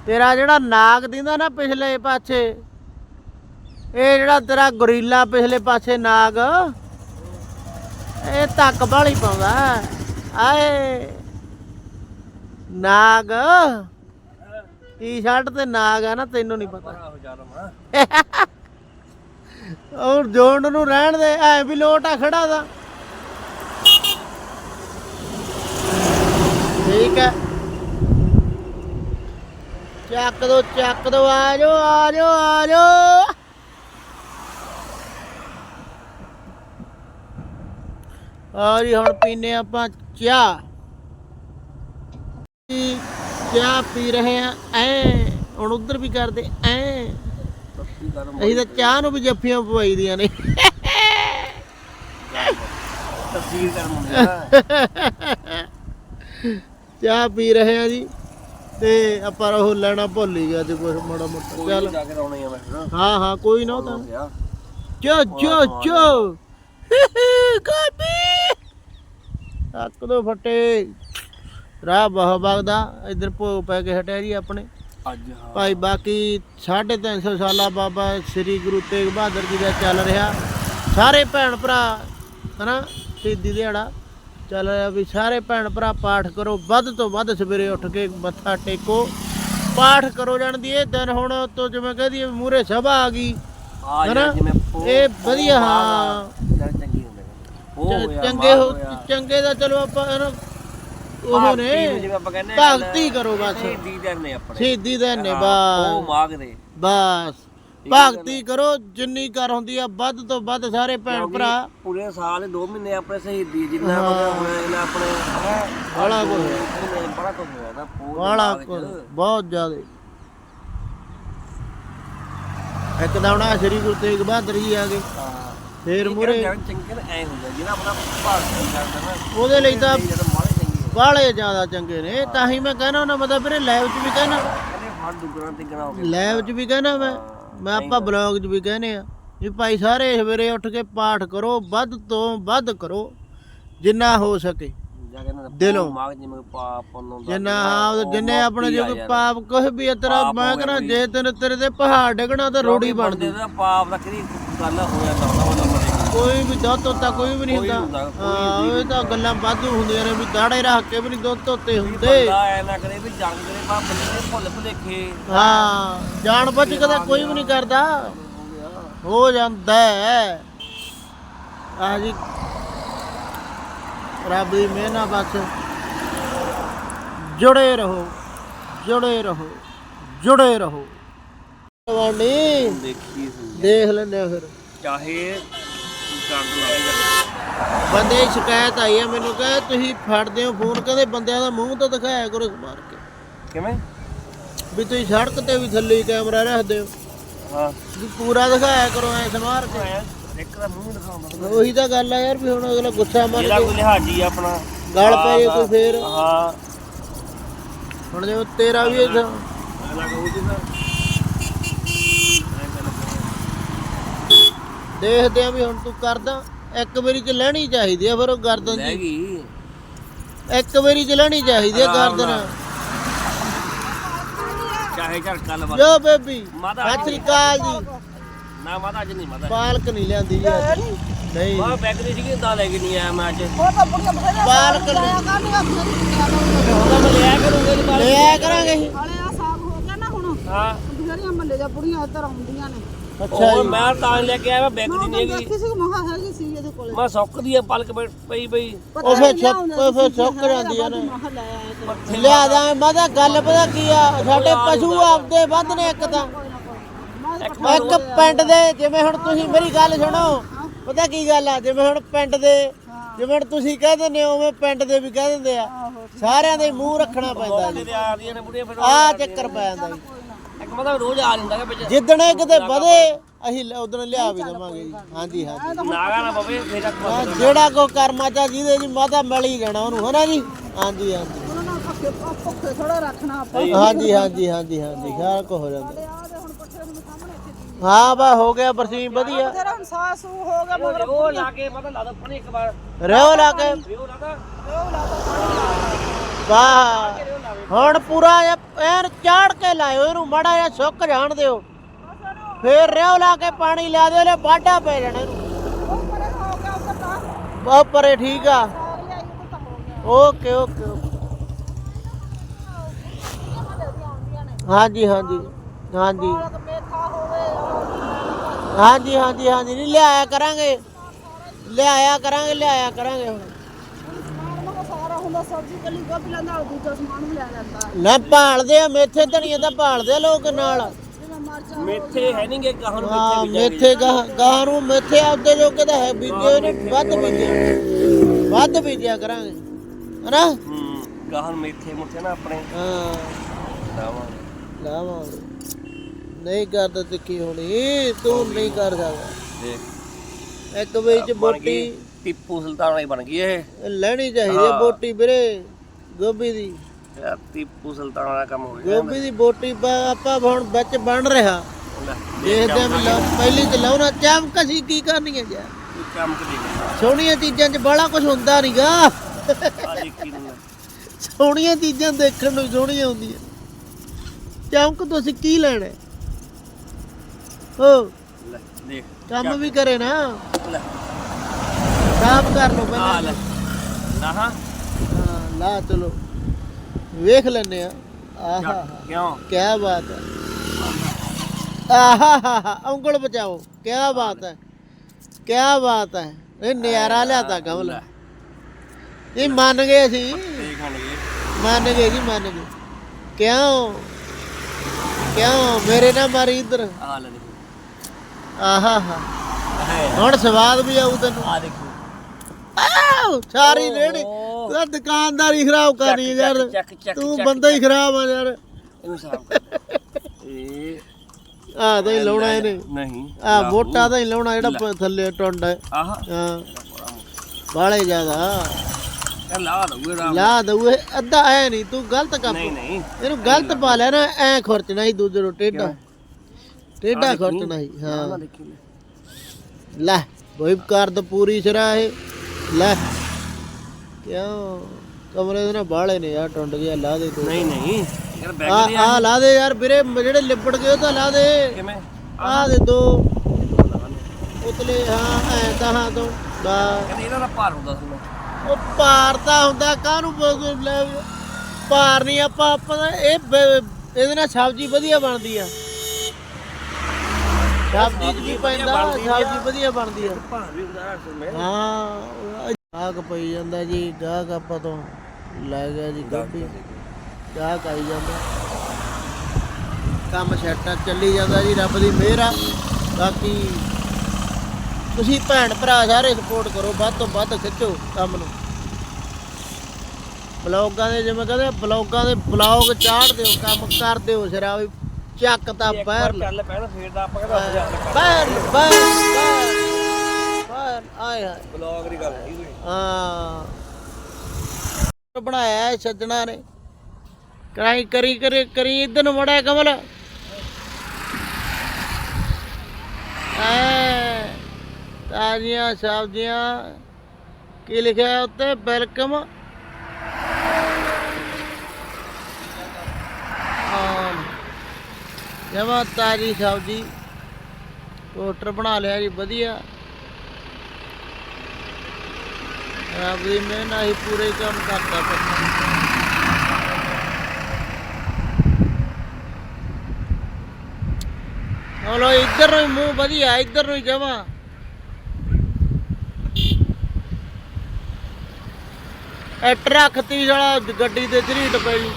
ਤੇਰਾ ਜਿਹੜਾ ਨਾਗ ਦਿੰਦਾ ਨਾ ਪਿਛਲੇ ਪਾਸੇ ਇਹ ਜਿਹੜਾ ਤੇਰਾ ਗੋਰੀਲਾ ਪਿਛਲੇ ਪਾਸੇ ਨਾਗ ਇਹ ਤੱਕ ਬਾਲੀ ਪਾਉਂਦਾ। ਆਏ ਨਾਗ। ਟੀ-ਸ਼ਰਟ ਤੇ ਨਾਗ ਆ ਨਾ ਤੈਨੂੰ ਨਹੀਂ ਪਤਾ। ਔਰ ਜੋਨ ਨੂੰ ਰਹਿਣ ਦੇ ਐ ਵੀ ਲੋਟ ਆ ਖੜਾ ਦਾ। ਠੀਕ ਹੈ। ਚੱਕ ਦੋ ਚੱਕ ਦੋ ਆ ਜਾਓ ਆ ਜਾਓ ਆ ਜਾਓ। ਆ ਜੀ ਹੁਣ ਪੀਨੇ ਆਪਾਂ ਚਾਹ। ਚਾਹ ਪੀ ਰਹੇ ਆ ਐ ਹੁਣ ਉਧਰ ਵੀ ਕਰਦੇ ਐ। ਅਸੀਂ ਤਾਂ ਚਾਹ ਨੂੰ ਵੀ ਜੱਫੀਆਂ ਪਵਾਈ ਦੀਆਂ ਨੇ। ਤਸਵੀਰ ਹੁੰਦੀ ਆ। ਚਾਹ ਪੀ ਰਹੇ ਆ ਜੀ ਤੇ ਆਪਾਂ ਉਹ ਲੈਣਾ ਭੁੱਲ ਹੀ ਗਿਆ ਤੇ ਕੁਛ ਮਾੜਾ ਮੋਟਾ। ਚੱਲ। ਜਾ ਕੇ ਲਾਉਣੇ ਆ ਮੈਂ ਹਾਂ ਹਾਂ ਕੋਈ ਨਾ ਉਹ ਤਾਂ। ਚੋ ਚੋ ਚੋ। ਕਾਪੀ। ਅੱਕ ਦੋ ਫੱਟੇ। ਰਾਹ ਬਹੁ ਬਗਦਾ ਇਧਰ ਭੋਗ ਪੈ ਕੇ ਹਟਿਆ ਜੀ ਆਪਣੇ। ਅੱਜ ਹਾਂ। ਭਾਈ ਬਾਕੀ 350 ਸਾਲਾ ਬਾਬਾ ਸ੍ਰੀ ਗੁਰੂ ਤੇਗ ਬਹਾਦਰ ਜੀ ਦਾ ਚੱਲ ਰਿਹਾ। ਸਾਰੇ ਭੈਣ ਭਰਾ ਹਨਾ ਸ਼ਹੀਦੀ ਦਿਹਾੜਾ। ਚੱਲ ਰਿਹਾ ਵੀ ਸਾਰੇ ਭੈਣ ਭਰਾ ਪਾਠ ਕਰੋ ਵੱਧ ਤੋਂ ਵੱਧ ਸਵੇਰੇ ਉੱਠ ਕੇ ਮੱਥਾ ਟੇਕੋ। ਪਾਠ ਕਰੋ ਜਾਣਦੀ ਇਹ ਦਿਨ ਹੁਣ ਤੋਂ ਜਿਵੇਂ ਕਹਦੀ ਮੂਰੇ ਸਭਾ ਆ ਗਈ। ਪੋ- ਇਹ ਵਧੀਆ, ਹਾਂ। ਚੰਗੀ ਹੋ। ਚੰਗੇ ਦਾ ਚਲੋ ਆਪਾਂ ਉਹ ਨੇ ਭਗਤੀ ਕਰੋ ਬਸ। ਸ਼ਹੀਦੀ ਦਿਨ ਨੇ ਆਪਣੇ। ਸ਼ਹੀਦੀ ਦੇ ਨੇ ਹਾਂ, ਬਸ। ਉਹ ਮਾਗਦੇ ਬਸ। ਭਗਤੀ ਕਰੋ ਜਿੰਨੀ ਕਰ ਹੁੰਦੀ ਆ ਵੱਧ ਤੋਂ ਵੱਧ ਸਾਰੇ ਭੈਣ ਭਰਾ। ਪੂਰੇ ਸਾਲ 2 ਮਹੀਨੇ ਆਪਣੇ ਸ਼ਹੀਦੀ ਜਿੰਨਾ ਹੋਇਆ ਹੋਇਆ ਇਹਨਾਂ ਆਪਣੇ ਬੜਾ ਕੁਝ ਹੋਇਆ ਨਾ ਬਹੁਤ ਜ਼ਿਆਦੇ। ਇੱਕ ਆਹ ਸ੍ਰੀ ਗੁਰੂ ਤੇਗ ਬਹਾਦਰ ਜੀ ਆ ਗਏ। ਫੇਰ ਮੂਰੇ ਕਹਿੰਦੇ ਚੰਗੇ ਨੇ ਐ ਹੁੰਦਾ ਜਿਹੜਾ ਆਪਣਾ ਭਗਤੀ ਕਰਦਾ ਨਾ ਉਹਦੇ ਲਈ ਤਾਂ। ਬਾਹਲੇ ਜ਼ਿਆਦਾ ਚੰਗੇ ਨੇ ਤਾਂ ਹੀ ਮੈਂ ਕਹਿਣਾ ਉਹਨਾਂ ਮਤਲਬ ਵੀਰੇ ਲਾਈਵ 'ਚ ਵੀ ਕਹਿਣਾ। ਲਾਈਵ 'ਚ ਵੀ ਕਹਿਣਾ ਮੈਂ। ਮੈਂ ਆਪਾਂ ਬਲੌਗ 'ਚ ਵੀ ਕਹਿੰਦੇ ਆ ਵੀ ਭਾਈ ਸਾਰੇ ਸਵੇਰੇ ਉੱਠ ਕੇ ਪਾਠ ਕਰੋ ਵੱਧ ਤੋਂ ਵੱਧ ਕਰੋ ਜਿੰਨਾ ਹੋ ਸਕੇ ਦਿਲੋਂ। ਜਿੰਨਾ ਜਿੰਨੇ ਆਪਣੇ ਜੋ ਪਾਪ ਕੁਛ ਵੀ ਆ ਤੇਰਾ ਪਾਪ ਮੈਂ ਕੋਈ। ਜੇ ਤੈਨੂੰ ਤੇਰੇ ਤੇ ਪਹਾੜ ਡਿੱਗਣਾ ਤਾਂ ਰੋੜੀ ਬਣਦੀ ਪਾਪ ਦਾ ਕਿਹੜੀ ਗੱਲ ਹੋਇਆ ਨੰਬਰ ਕੋਈ ਵੀ ਦੁੱਧ ਧੋਤਾ ਕੋਈ ਵੀ ਨਹੀਂ ਹੁੰਦਾ। ਹਾਂ ਇਹ ਤਾਂ ਗੱਲਾਂ ਵਾਧੂ ਹੁੰਦੀਆਂ ਨੇ ਵੀ ਦਾੜੇ ਰੱਖ ਕੇ ਵੀ ਨਹੀਂ ਦੁੱਧ ਧੋਤੇ ਹੁੰਦੇ। ਬੰਦਾ ਐ ਨਾ ਕਰੇ ਵੀ ਜੰਗ ਭੁੱਲ ਭੁਲੇਖੇ। ਹਾਂ ਜਾਣ ਬੁੱਝ ਕੇ ਤਾਂ ਕੋਈ ਵੀ ਨਹੀਂ ਕਰਦਾ। ਹੋ ਜਾਂਦਾ ਹੈ। ਆ ਜੀ। ਰੱਬ ਦੀ ਮਿਹਨਾ ਬਸ। ਜੁੜੇ ਰਹੋ ਜੁੜੇ ਰਹੋ ਜੁੜੇ ਰਹੋ। ਵਾਣੀ ਦੇਖੀ ਸੀ ਦੇਖ ਲੈਂਦੇ ਆ ਫਿਰ। ਚਾਹੇ ਬੰਦੇ ਦੀ ਸ਼ਿਕਾਇਤ ਆਈ ਹੈ ਮੈਨੂੰ ਕਹੇ ਤੁਸੀਂ ਫੜਦੇ ਹੋ ਫੋਨ ਕਹਿੰਦੇ ਬੰਦਿਆਂ ਦਾ ਮੂੰਹ ਤਾਂ ਦਿਖਾਇਆ ਕਰੋ ਮਾਰ ਕੇ। ਕਿਵੇਂ? ਵੀ ਤੁਸੀਂ ਸੜਕ ਤੇ ਵੀ ਥੱਲੇ ਹੀ ਕੈਮਰਾ ਰੱਖਦੇ ਹੋ। ਹਾਂ। ਵੀ ਪੂਰਾ ਦਿਖਾਇਆ ਕਰੋ ਐ ਸਮਾਰ ਕੇ। ਇੱਕ ਦਾ ਮੂੰਹ ਦਿਖਾਉਂਦਾ ਉਹੀ ਤਾਂ ਗੱਲ ਆ ਯਾਰ ਵੀ ਹੁਣ ਅਗਲਾ ਗੁੱਸਾ ਮੰਨ ਜਿਹੜਾ ਕੇ ਕੋਈ ਲਿਹਾਜੀ ਆਪਣਾ ਗਲ ਪੈ ਜੇ ਕੋਈ ਫੇਰ। ਹਾਂ। ਹੁਣ ਜੇ ਤੇਰਾ ਵੀ ਇੱਥੇ ਐਨਾ ਕਹੂ ਜੀ ਨਾ ਐਂ ਗੱਲ ਦੇਖਦੇ ਆ ਵੀ ਹੁਣ ਤੂੰ ਕਰਦਾ ਇੱਕ ਵਾਰੀ ਚ ਲੈਣੀ ਚਾਹੀਦੀ ਆ ਫਿਰ ਉਹ ਗਰਦਨ ਲੈ ਜੀ ਗਈ ਇੱਕ ਵਾਰੀ ਚ ਲੈਣੀ ਚਾਹੀਦੀ ਆ ਆਰਾਮ ਗਰਦਨ। ਨਾਲ। ਚਾਹੇ ਝੜਕਾ ਲਵਾ ਜੋ ਬੇਬੀ ਮਾਤਾ ਸਤਿ ਸ੍ਰੀ ਅਕਾਲ ਜੀ। ਨਾ ਮਾਤਾ ਅੱਜ ਨਹੀਂ ਮਾਤਾ ਪਾਲਕ ਨਹੀਂ ਲਿਆਂਦੀ ਅੱਜ। ਨਹੀਂ। ਮਾ ਬੈਗ ਦੀ ਸੀਗੀ ਤਾਂ ਲੈ ਕੇ ਨਹੀਂ ਆਇਆ ਮੈਂ ਅੱਜ। ਪਾਲਕ ਨਹੀਂ। ਉਹਦਾ ਮੈਂ ਲਿਆ ਕਰੂੰਗਾ ਜੀ ਲੈ ਆਇਆ ਕਰਾਂਗੇ ਅਸੀਂ। ਹਾਲੇ ਆ ਸਾਗ ਹੋ ਗਿਆ ਨਾ ਹੁਣ। ਹਾਂ। ਬਥੇਰੀਆਂ ਮੱਲੇ ਦੀਆਂ ਬੁੜੀਆਂ ਇੱਧਰ ਆਉਂਦੀਆਂ ਨੇ। ਅੱਛਾ ਉਹ ਜੀ। ਮੈਂ ਤਾਂ ਲੈ ਕੇ ਆਇਆ ਮੈਂ ਬੈਗ ਦੀ ਮੈਂ ਨਹੀਂ ਹੈਗੀ। ਦੇਖੀ ਸੀ ਮਹਾ ਹੈਗੀ ਸੀ ਇਹਦੇ ਕੋਲੇ। ਮੈਂ ਸੁੱਕਦੀ ਆ ਪਲਕ ਪਈ- ਪਈ। ਉਹ ਫਿਰ ਛੱਪ ਫਿਰ ਸੁੱਕ ਜਾਂਦੀ ਆ ਨਾ। ਤੇ ਲਿਆ ਦਾਂ ਮਾਦਾ ਗੱਲ ਪਤਾ ਕੀ ਆ ਸਾਡੇ ਪਸ਼ੂ ਆਪਦੇ ਵੱਧ ਨੇ ਇੱਕ ਤਾਂ ਇੱਕ ਪਿੰਡ ਦੇ ਜਿਵੇਂ ਹੁਣ ਤੁਸੀਂ ਮੇਰੀ ਗੱਲ ਸੁਣੋ ਪਤਾ ਕੀ ਗੱਲ ਆ ਜਿਵੇਂ ਹੁਣ ਪਿੰਡ ਦੇ ਜਿਵੇਂ ਤੁਸੀਂ ਕਹਿ ਦਿੰਦੇ ਹੋ ਉਵੇਂ ਪਿੰਡ ਦੇ ਵੀ ਕਹਿ ਦਿੰਦੇ ਆ। ਸਾਰਿਆਂ ਦੇ ਮੂੰਹ ਰੱਖਣਾ ਪੈਂਦਾ ਤੇ ਆ ਚੱਕਰ ਪੈ ਜਾਂਦਾ ਜੀ। ਇੱਕ ਮਤਲਬ ਰੋਜ਼ ਆ ਜਾਂਦਾ ਕਿ ਵਿੱਚ ਜਿੱਦਣ ਇਹ ਕਿਤੇ ਵਧੇ ਅਸੀਂ ਉਦੋਂ ਲਿਆ ਵੀ ਦੇਵਾਂਗੇ ਜੀ। ਹਾਂਜੀ ਹਾਂਜੀ। ਨਾਗਾ ਨਾ ਪਵੇ ਫੇਰ ਹਾਂ, ਜਿਹੜਾ ਕੋ ਕਰਮਾ ਚਾ ਜਿਹਦੇ ਜੀ ਮਾਤਾ ਮਿਲ ਹੀ ਜਾਣਾ ਉਹਨੂੰ ਹਨਾ ਜੀ? ਹਾਂਜੀ ਹਾਂਜੀ। ਉਹਨਾਂ ਨਾਲ ਭੁੱਖੇ ਭੁੱਖੇ ਥੋੜਾ ਰੱਖਣਾ ਆਪਾਂ। ਹਾਂਜੀ ਹਾਂਜੀ ਹਾਂਜੀ ਹਾਂਜੀ। ਸਾਰਾ ਕੁਝ ਹੋ ਜਾਂਦਾ। ਆ ਦੇ ਹੁਣ ਪੱਠੇ ਨੂੰ ਸਾਹਮਣੇ ਇੱਥੇ ਹਾਂ। ਬਾ ਹੋ ਗਿਆ ਬਰਸੀਮ ਵਧੀਆ। ਤੇਰਾ ਹੁਣ ਸਾਹ ਸੂ ਹੋ ਗਿਆ ਮਗਰ ਉਹ ਲਾ ਕੇ ਮਤਲਬ ਲਾ ਦੋ ਪਾਣੀ ਇੱਕ ਵਾਰ। ਰਿਓ ਲਾ ਕੇ। ਰਿਓ ਲਾ ਦਾ। ਵਾਹ। ਹੁਣ ਪੂਰਾ ਇਹ- ਐਨ ਚਾੜ ਕੇ ਲਾਇਓ, ਇਹਨੂੰ ਮੜਾ ਜਿਹਾ ਸੁੱਕ ਜਾਣ ਦਿਓ। ਫੇਰ ਰਿਓ ਲਾ ਕੇ ਪਾਣੀ ਲਾ ਦਿਓ ਲੈ ਬਾਡਾ ਪੈ ਜਾਣਾ ਇਹਨੂੰ। ਬਹੁਤ ਪਰੇ ਠੀਕ ਆ। Okay okay okay. ਹਾਂਜੀ ਹਾਂਜੀ ਹਾਂਜੀ। ਹਾਂਜੀ ਹਾਂਜੀ ਹਾਂਜੀ। ਨਹੀਂ, ਲਿਆਇਆ ਕਰਾਂਗੇ। ਲਿਆਇਆ ਕਰਾਂਗੇ ਲਿਆਇਆ ਕਰਾਂਗੇ ਹੁਣ। ਹੁੰਦਾ ਸਬਜ਼ੀ ਕੱਲੀ ਗੋਭੀ ਲੈਂਦਾ ਉਹ ਦੂਜਾ ਸਮਾਨ ਵੀ ਲੈ ਲੈਂਦਾ। ਨਾ ਭਾਲਦੇ ਆ ਮੇਥੇ ਧਨੀਆ ਤਾਂ ਭਾਲਦੇ ਆ ਲੋਕ ਨਾਲ। ਜਿਵੇਂ ਮਰਚਾਂ ਮੇਥੇ ਹੈ ਨਹੀਂਗੇ ਗਾਹਾਂ ਨੂੰ ਹਾਂ ਮੇਥੇ ਮੇਥੇ ਗਾਹ ਗਾਹ ਨੂੰ ਮੇਥੇ ਆਪਦੇ ਜੋਗੇ ਤਾਂ ਹੈ ਬੀਜੇ ਨੇ ਵੱਧ ਬੀਜੇ ਵੱਧ ਬੀਜਿਆ ਕਰਾਂਗੇ। ਹਨਾ? ਹੂੰ ਗਾਹਾਂ ਨੂੰ ਮੇਥੇ ਮੁੱਥੇ ਨਾ ਆਪਣੇ। ਹਾਂ। ਲਾਵਾਂਗੇ ਲਾਵਾਂਗੇ ਨਹੀਂ ਕਰਦਾ ਤੇ ਕੀ ਹੋਣੀ? ਤੂੰ ਨਹੀਂ ਕਰ ਸਕਦਾ ਦੇਖ। ਇੱਕ ਵਿੱਚ ਬਣ ਗਈ। ਬੋਟੀ ਟਿੱਪੂ ਸੁਲਤਾਨ ਵਾਲੀ ਬਣ ਗਈ ਇਹ। ਲੈਣੀ ਚਾਹੀਦੀ ਹੈ ਹਾਂ। ਬੋਟੀ ਵੀਰੇ ਗੋਭੀ ਦੀ। ਯਾਰ ਟਿੱਪੂ ਸੁਲਤਾਨ ਵਾਲਾ ਕੰਮ ਹੋ ਗਿਆ। ਗੋਭੀ ਦੀ ਬੋਟੀ ਬ- ਆਪਾਂ ਹੁਣ ਵਿੱਚ ਬਣ ਰਿਹਾ। ਲੈ, ਦੇਖਦੇ ਆਂ ਵੀ ਪਹਿਲੀ ਚ ਲਾਉਣਾ ਚਮਕ ਅਸੀਂ ਕੀ ਕਰਨੀ ਹੈ ਕੰਮ ਦੇਖ ਸੋਹਣੀਆਂ ਚੀਜ਼ਾਂ 'ਚ ਬੜਾ ਕੁਝ ਹੁੰਦਾ ਨਹੀਂਗਾ ਆ ਦੇਖੀ ਨੂੰ ਸੋਹਣੀਆਂ ਚੀਜ਼ਾਂ ਦੇਖਣ ਨੂੰ ਸੋਹਣੀਆਂ ਹੁੰਦੀਆਂ। ਚਮਕ ਤੁਸੀਂ ਕੀ ਲੈਣਾ ਹੈ? ਹੋ। ਲੈ ਦੇਖ ਕੰਮ ਵੀ ਕਰੇ ਨਾ। ਲੈ। ਕੰਮ ਕਰ ਲਓ ਪਹਿਲਾਂ। ਲੈ। ਨਾ ਹਾਂ। ਹਾਂ ਲਾ ਚਲੋ। ਵੇਖ ਲੈਨੇ ਆ। ਆਹਾ ਕਿਉਂ? ਕੀ ਬਾਤ ਹੈ। ਆਹਾ ਉਂਗਲ ਬਚਾਓ। ਕੀ ਬਾਤ ਹੈ। ਕੀ ਬਾਤ ਹੈ। ਇਹ ਨਿਆਰਾ ਲਿਆਤਾ ਕਮਲ ਇਹ ਮੰਨ ਗਏ ਅਸੀਂ। ਹਣਗੇ ਮੰਨ ਗਏ ਜੀ ਮੰਨ ਗਏ। ਕਿਉਂ? ਕਿਉਂ? ਮੇਰੇ ਨਾਲ ਮਾਰੀ ਇੱਧਰ। ਆਹਾ ਹੁਣ ਸਵਾਦ ਵੀ ਆਊ ਤੈਨੂੰ। ਆ ਦੇਖੋ। ਆਹ, ਸਾਰੀ ਰੇੜੀ ਓਹ। ਤੂੰ ਦੁਕਾਨਦਾਰੀ ਖਰਾਬ ਕਰਨੀ ਚੱਕ, ਯਾਰ। ਚੱਕ, ਚੱਕ, ਤੂੰ ਚੱਕ, ਬੰਦਾ ਹੀ ਖਰਾਬ ਆ ਯਾਰ। ਇਹਨੂੰ ਸਾਫ਼ ਕਰ। ਇਹ ਆ ਤਾਂ ਹੀ ਲਾਉਣਾ ਇਹਨੇ। ਨਹੀਂ ਆ ਮੋਟਾ ਤਾਂ ਹੀ ਲਾਉਣਾ ਜਿਹੜਾ ਪ- ਥੱਲੇ ਟੁੰਡ ਹੈ। ਆਹ। ਹਾਂ। ਬਾਲੇ ਜ਼ਿਆਦਾ। ਇਹ ਲਾ ਦਊਗੇ ਰਾਮ ਲਾ ਦਊ ਇਹ ਅੱਧਾ ਐ ਨਹੀਂ ਤੂੰ ਗਲਤ ਕੰਮ ਨਹੀਂ ਨਹੀਂ। ਇਹਨੂੰ ਗਲਤ ਪਾ ਲਿਆ ਨਾ ਐ ਖੁਰਚਣਾ ਹੀ ਦੂਜੇ ਨੂੰ ਟੇਢਾ। ਟੇਢਾ ਖੁਰਚਣਾ ਹੀ ਨਾ ਹਾਂ ਦੇਖੀ। ਲੈ। ਲੈ ਕਰ ਦ ਪੂਰੀ ਸਿਰਾ ਇਹ। ਲੈ। ਕਿਉਂ? ਕਮਰੇ ਦੇ ਨਾ ਬਾਲੇ ਨੇ ਯਾਰ ਟੁੰਡ ਗਿਆ ਲਾ ਦੇ ਤੂੰ ਨਹੀਂ ਨਹੀਂ। ਯਾਰ ਬੈਗ ਆ ਦੇ ਆ ਲਾ ਦੇ ਯਾਰ ਵੀਰੇ ਜਿਹੜੇ ਲਿਬੜ ਗਏ ਉਹ ਤਾਂ ਲਾ ਦੇ। ਕਿਵੇਂ? ਆ ਦੇ ਦੋ। ਉਤਲੇ ਹਾਂ ਐ ਤੋਂ ਬਾ। ਕਹਿੰਦੇ ਇਹਦਾ ਭਾਰ ਹੁੰਦਾ ਸੀ ਉਹ ਪਾਰ ਤਾਂ ਹੁੰਦਾ ਕਾਹਨੂੰ ਪਾਰ ਨਹੀਂ ਆਪਾਂ ਆਪਾਂ ਇਹ ਇਹਦੇ ਨਾਲ ਸਬਜ਼ੀ ਵਧੀਆ ਬਣਦੀ ਆ। ਸਬਜ਼ੀ 'ਚ ਵੀ ਪੈਂਦਾ ਸਬਜ਼ੀ ਵਧੀਆ ਬਣਦੀ ਆ। ਭਾਰ ਵੀ ਹੁੰਦਾ ਸੀ ਮੈਂ ਹਾਂ ਗਾਹਕ ਪਈ ਜਾਂਦਾ ਜੀ ਗਾਹਕ ਆਪਾਂ ਤੋਂ ਲੈ ਗਿਆ ਜੀ ਗੋਭੀ ਗਾਹਕ ਆਈ ਜਾਂਦਾ। ਕੰਮ ਸੈੱਟ ਚੱਲੀ ਜਾਂਦਾ ਜੀ ਰੱਬ ਦੀ ਮਿਹਰ ਆ। ਬਾਕੀ ਤੁਸੀਂ ਭੈਣ ਭਰਾ ਸਾਰੇ ਸਪੋਰਟ ਕਰੋ ਵੱਧ ਤੋਂ ਵੱਧ ਖਿੱਚੋ ਕੰਮ ਨੂੰ। ਬਲੌਗਾਂ ਦੇ ਜਿਵੇਂ ਕਹਿੰਦੇ ਬਲੌਗਾਂ ਦੇ ਬਲੌਗ ਚਾੜ ਦਿਓ ਕੰਮ ਕਰ ਦਿਓ ਸਿਰਾ ਵੀ ਚੱਕ ਤਾਂ ਵਾਰ ਚੱਲ ਪੈਣਾ ਫੇਰ ਤਾਂ ਆਪਾਂ ਕਹਿੰਦਾ ਪੈਰ ਪੈਰ ਪੈਰ ਆਏ ਹਾਏ। ਬਲੌਗ ਦੀ ਗੱਲ ਕੋਈ। ਹਾਂ। ਬਣਾਇਆ ਹੈ ਸੱਜਣਾ ਨੇ। ਕਰਾਈ ਕਰੀ ਕਰੀ ਕਰੀ ਇਧਰ ਨੂੰ ਮੜਿਆ ਕਮਲ। ਐ ਤਾਜ਼ੀਆਂ ਸਬਜ਼ੀਆਂ। ਕੀ ਲਿਖਿਆ ਹੈ ਉੱਤੇ? ਵੈਲਕਮ। ਜਮਾ ਤਾਜ਼ੀ ਸਬਜ਼ੀ। ਪੋਸਟਰ ਬਣਾ ਲਿਆ ਜੀ, ਵਧੀਆ। ਰੱਬ ਦੀ ਮਿਹਨਤ ਹੀ ਪੂਰੇ ਕੰਮ ਕਰਦਾ ਪਿਆ ਹਲੋ, ਇੱਧਰ ਨੂੰ ਮੂੰਹ ਵਧੀਆ, ਇੱਧਰ ਨੂੰ ਹੀ ਜਮਾ। ਐਟ ਰੱਖਤੀ ਸਾਲਾ ਗੱਡੀ ਤੇ ਝਰੀਟ ਪਈ।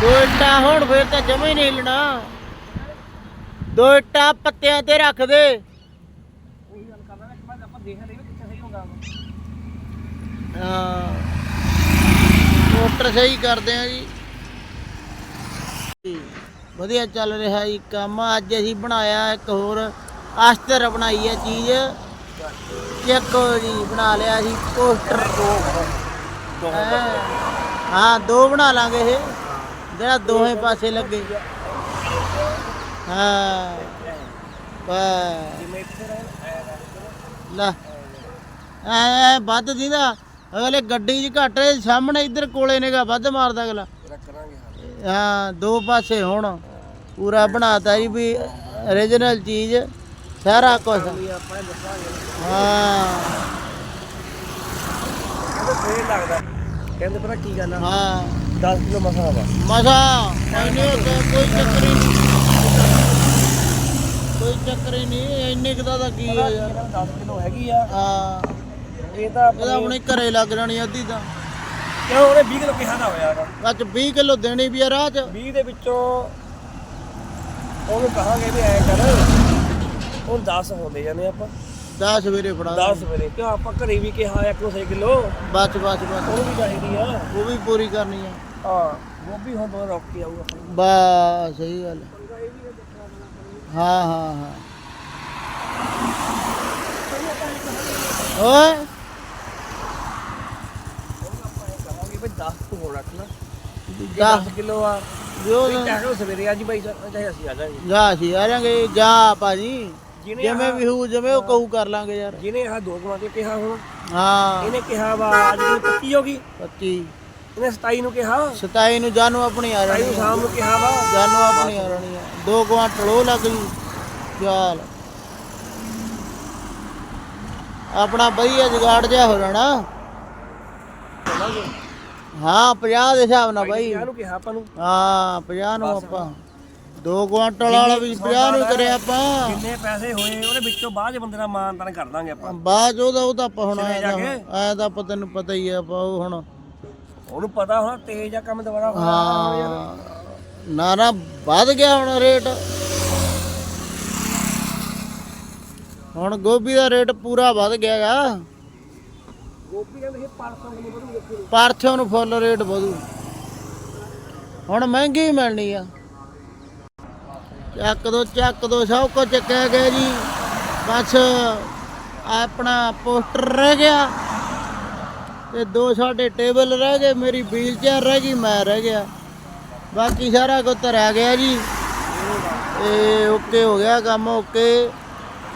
ਦੋ ਇੱਟਾਂ ਹੁਣ ਫੇਰ ਤਾਂ ਜਮਾ ਹੀ ਨਹੀਂ ਹਿੱਲਣਾ। ਦੋ ਇੱਟਾਂ ਪੱਤਿਆਂ ਤੇ ਰੱਖ ਦੇ। ਹਾਂ। ਮੋਟਰ ਸਹੀ ਕਰਦੇ ਆ ਜੀ। ਵਧੀਆ ਚੱਲ ਰਿਹਾ ਜੀ ਕੰਮ। ਅੱਜ ਅਸੀਂ ਬਣਾਇਆ ਇੱਕ ਹੋਰ ਅਸਤਰ ਬਣਾਈ ਹੈ ਚੀਜ਼। ਚੱਕੋ ਜੀ ਬਣਾ ਲਿਆ ਸੀ ਪੋਸਟਰ। ਹਾਂ ਦੋ ਬਣਾ ਲਾਂਗੇ ਇਹ। ਜਿਹੜਾ ਦੋਹੇ ਪਾਸੇ ਲੱਗੇ। ਐ ਅਗਲੇ ਗੱਡੀ 'ਚ ਘੱਟ ਸਾਹਮਣੇ ਇੱਧਰ ਕੋਲੇ ਨੇਗਾ ਵੱਧ ਮਾਰਦਾ ਅਗਲਾ। ਹਾਂ। ਦੋ ਪਾਸੇ ਹੁਣ। ਪੂਰਾ ਬਣਾਤਾ ਜੀ ਵੀ origignal ਚੀਜ਼ ਸਾਰਾ ਕੁਝ ਹਾਂ। ਫੇਰ ਲੱਗਦਾ। ਕਹਿੰਦੇ ਪਤਾ ਕੀ ਗੱਲ ਆ? ਹਾਂ। 10 ਕਿਲੋ ਮਸਾ ਵਾ ਮਜ਼ਾ ਇਹਨੇ ਕੋਈ ਚੱਕਰ ਨਹੀਂ ਕੋਈ ਚੱਕਰ ਹੀ ਨਹੀਂ ਇੰਨੇ ਕੁ ਦਾ ਤਾਂ ਕੀ ਹੈ ਯਾਰ। 10 ਕਿਲੋ ਹੈਗੀ ਆ। ਹਾਂ। ਇਹ ਤਾਂ ਇਹਦਾ ਹੁਣੇ ਘਰੇ ਲੱਗ ਜਾਣੀ ਅੱਧੀ ਤਾਂ। ਕਿਉਂ ਉਹਨੇ 20 ਕਿਲੋ ਕਿਹਾ ਦਾ ਹੋਇਆ ਅੱਜ 20 ਕਿਲੋ ਦੇਣੀ ਵੀ ਆ ਰਾਹ 'ਚ। 20 ਦੇ ਵਿੱਚੋਂ ਉਹਨੂੰ ਕਹਾਂਗੇ ਵੀ ਐ ਕਰ ਉਹ 10 ਹੁੰਦੇ ਜਾਂਦੇ ਆਪਾਂ। 10 ਸਵੇਰੇ ਫੜਾ 10 ਸਵੇਰੇ ਕਿਉਂ ਆਪਾਂ ਘਰੇ ਵੀ ਕਿਹਾ 106 ਕਿਲੋ। ਬਸ ਬਸ ਬਸ। ਉਹਨੂੰ ਵੀ ਚਾਹੀਦੀ ਆ। ਉਹ ਵੀ ਪੂਰੀ ਕਰਨੀ ਆ। ਹਾਂ ਗੋਭੀ ਹੁਣ ਤੋਂ ਰੋਕ ਕੇ ਆਊਗਾ। ਬਸ ਸਹੀ ਗੱਲ। ਹਾਂ ਹਾਂ ਹਾਂ। ਓਏ। ਕਹਾਂਗੇ ਵੀ 10 ਤੂੰ ਹੋਰ ਰੱਖ ਲੈ। ਦਸ। 10 ਕਿਲੋ ਆ। ਜੋ ਚਾਹੇ ਸਵੇਰੇ ਅੱਜ ਬਾਈ ਸਾਹਿਬ ਚਾਹੇ ਅਸੀਂ ਆ ਜਾਾਂਗੇ ਜਾ ਅਸੀਂ ਆ ਜਾਾਂਗੇ ਜਾ ਭਾਜੀ ਜਿਵੇਂ ਵੀ ਹੋਊ ਜਿਵੇਂ ਉਹ ਕਹੂ ਕਰ ਲਾਂਗੇ ਯਾਰ। ਜਿਹਨੇ ਆਹ ਦੋ ਗੁਣਾ ਕੇ ਕਿਹਾ ਹੁਣ ਹਾਂ। ਇਹਨੇ ਕਿਹਾ ਵਾ ਅੱਜ ਦੀ 25 ਹੋ ਗਈ। 25 ਇਹਨੇ 27 ਨੂੰ ਕਿਹਾ। 27 ਨੂੰ ਜਾਨੂ ਆਪਣੀ ਆ 27 ਜਾਣੀ ਨੂੰ ਸ਼ਾਮ ਨੂੰ ਕਿਹਾ ਵਾ। ਜਾਨੂ ਆਪਣੀ ਆ ਜਾਣੀ ਆ। ਦੋ ਕੁਆਂਟਲ ਉਹ ਲੱਗ ਜੂ ਚੱਲ ਆਪਣਾ ਵਧੀਆ ਜਗਾੜ ਜਿਹਾ ਹੋ ਜਾਣਾ। ਹਾਂ 50 ਦੇ ਹਿਸਾਬ ਨਾਲ ਬਾਈ ਕਿਹਾ ਨੂੰ ਕਿਹਾ ਆਪਾਂ ਨੂੰ। ਹਾਂ 50 ਨੂੰ ਆਪਾਂ। ਦੋ ਕੁਆਂਟਲ ਵਾਲਾ ਵੀ 50 ਨੂੰ ਕਰਿਆ ਆਪਾਂ। ਜਿੰਨੇ ਪੈਸੇ ਹੋਏ ਉਹਦੇ ਵਿੱਚੋਂ ਬਾਅਦ ਚ ਬੰਦੇ ਦਾ ਮਾਨ ਤਾਨ ਕਰ ਦਾਂਗੇ ਆਪਾਂ। ਬਾਅਦ 'ਚ ਉਹਦਾ ਉਹ ਤਾਂ ਆਪਾਂ ਹੁਣ ਆਇਆ ਜਾ ਤਾਂ ਕੇ? ਆਇਆ ਤਾਂ ਆਪਾਂ ਤੈਨੂੰ ਪਤਾ ਹੀ ਆ ਆਪਾਂ ਉਹ ਹੁਣ ਉਹਨੂੰ ਪਤਾ ਹੁਣ ਤੇਜ਼ ਆ ਕੰਮ ਦੁਬਾਰਾ ਹੋਣਾ ਹਾਂ ਨਾ ਨਾ ਵੱਧ ਗਿਆ ਹੁਣ ਰੇਟ। ਹੁਣ ਗੋਭੀ ਦਾ ਰੇਟ ਪੂਰਾ ਵੱਧ ਗਿਆ ਗਾ ਗੋਭੀ ਕਹਿੰਦੇ ਇਹ ਪਰਸੋਂ ਨੂੰ ਵਧੂ ਦੇਖੋ ਪਾਰਥਿਓ ਨੂੰ ਫੁੱਲ ਰੇਟ ਵਧੂ। ਹੁਣ ਮਹਿੰਗੀ ਮਿਲਣੀ ਆ। ਚੱਕ ਦੋ ਚੱਕ ਦੋ ਸਭ ਕੁਝ ਚੱਕਿਆ ਗਿਆ ਜੀ। ਬਸ ਆਪਣਾ ਪੋਸਟਰ ਰਹਿ ਗਿਆ। ਤੇ ਦੋ ਸਾਡੇ ਟੇਬਲ ਰਹਿ ਗਏ, ਮੇਰੀ ਵੀਲ ਚੇਅਰ ਰਹਿ ਗਈ, ਮੈਂ ਰਹਿ ਗਿਆ। ਬਾਕੀ ਸਾਰਾ ਕੁਝ ਰਹਿ ਗਿਆ ਜੀ। ਇਹ ਓਕੇ ਹੋ ਗਿਆ ਕੰਮ ਓਕੇ।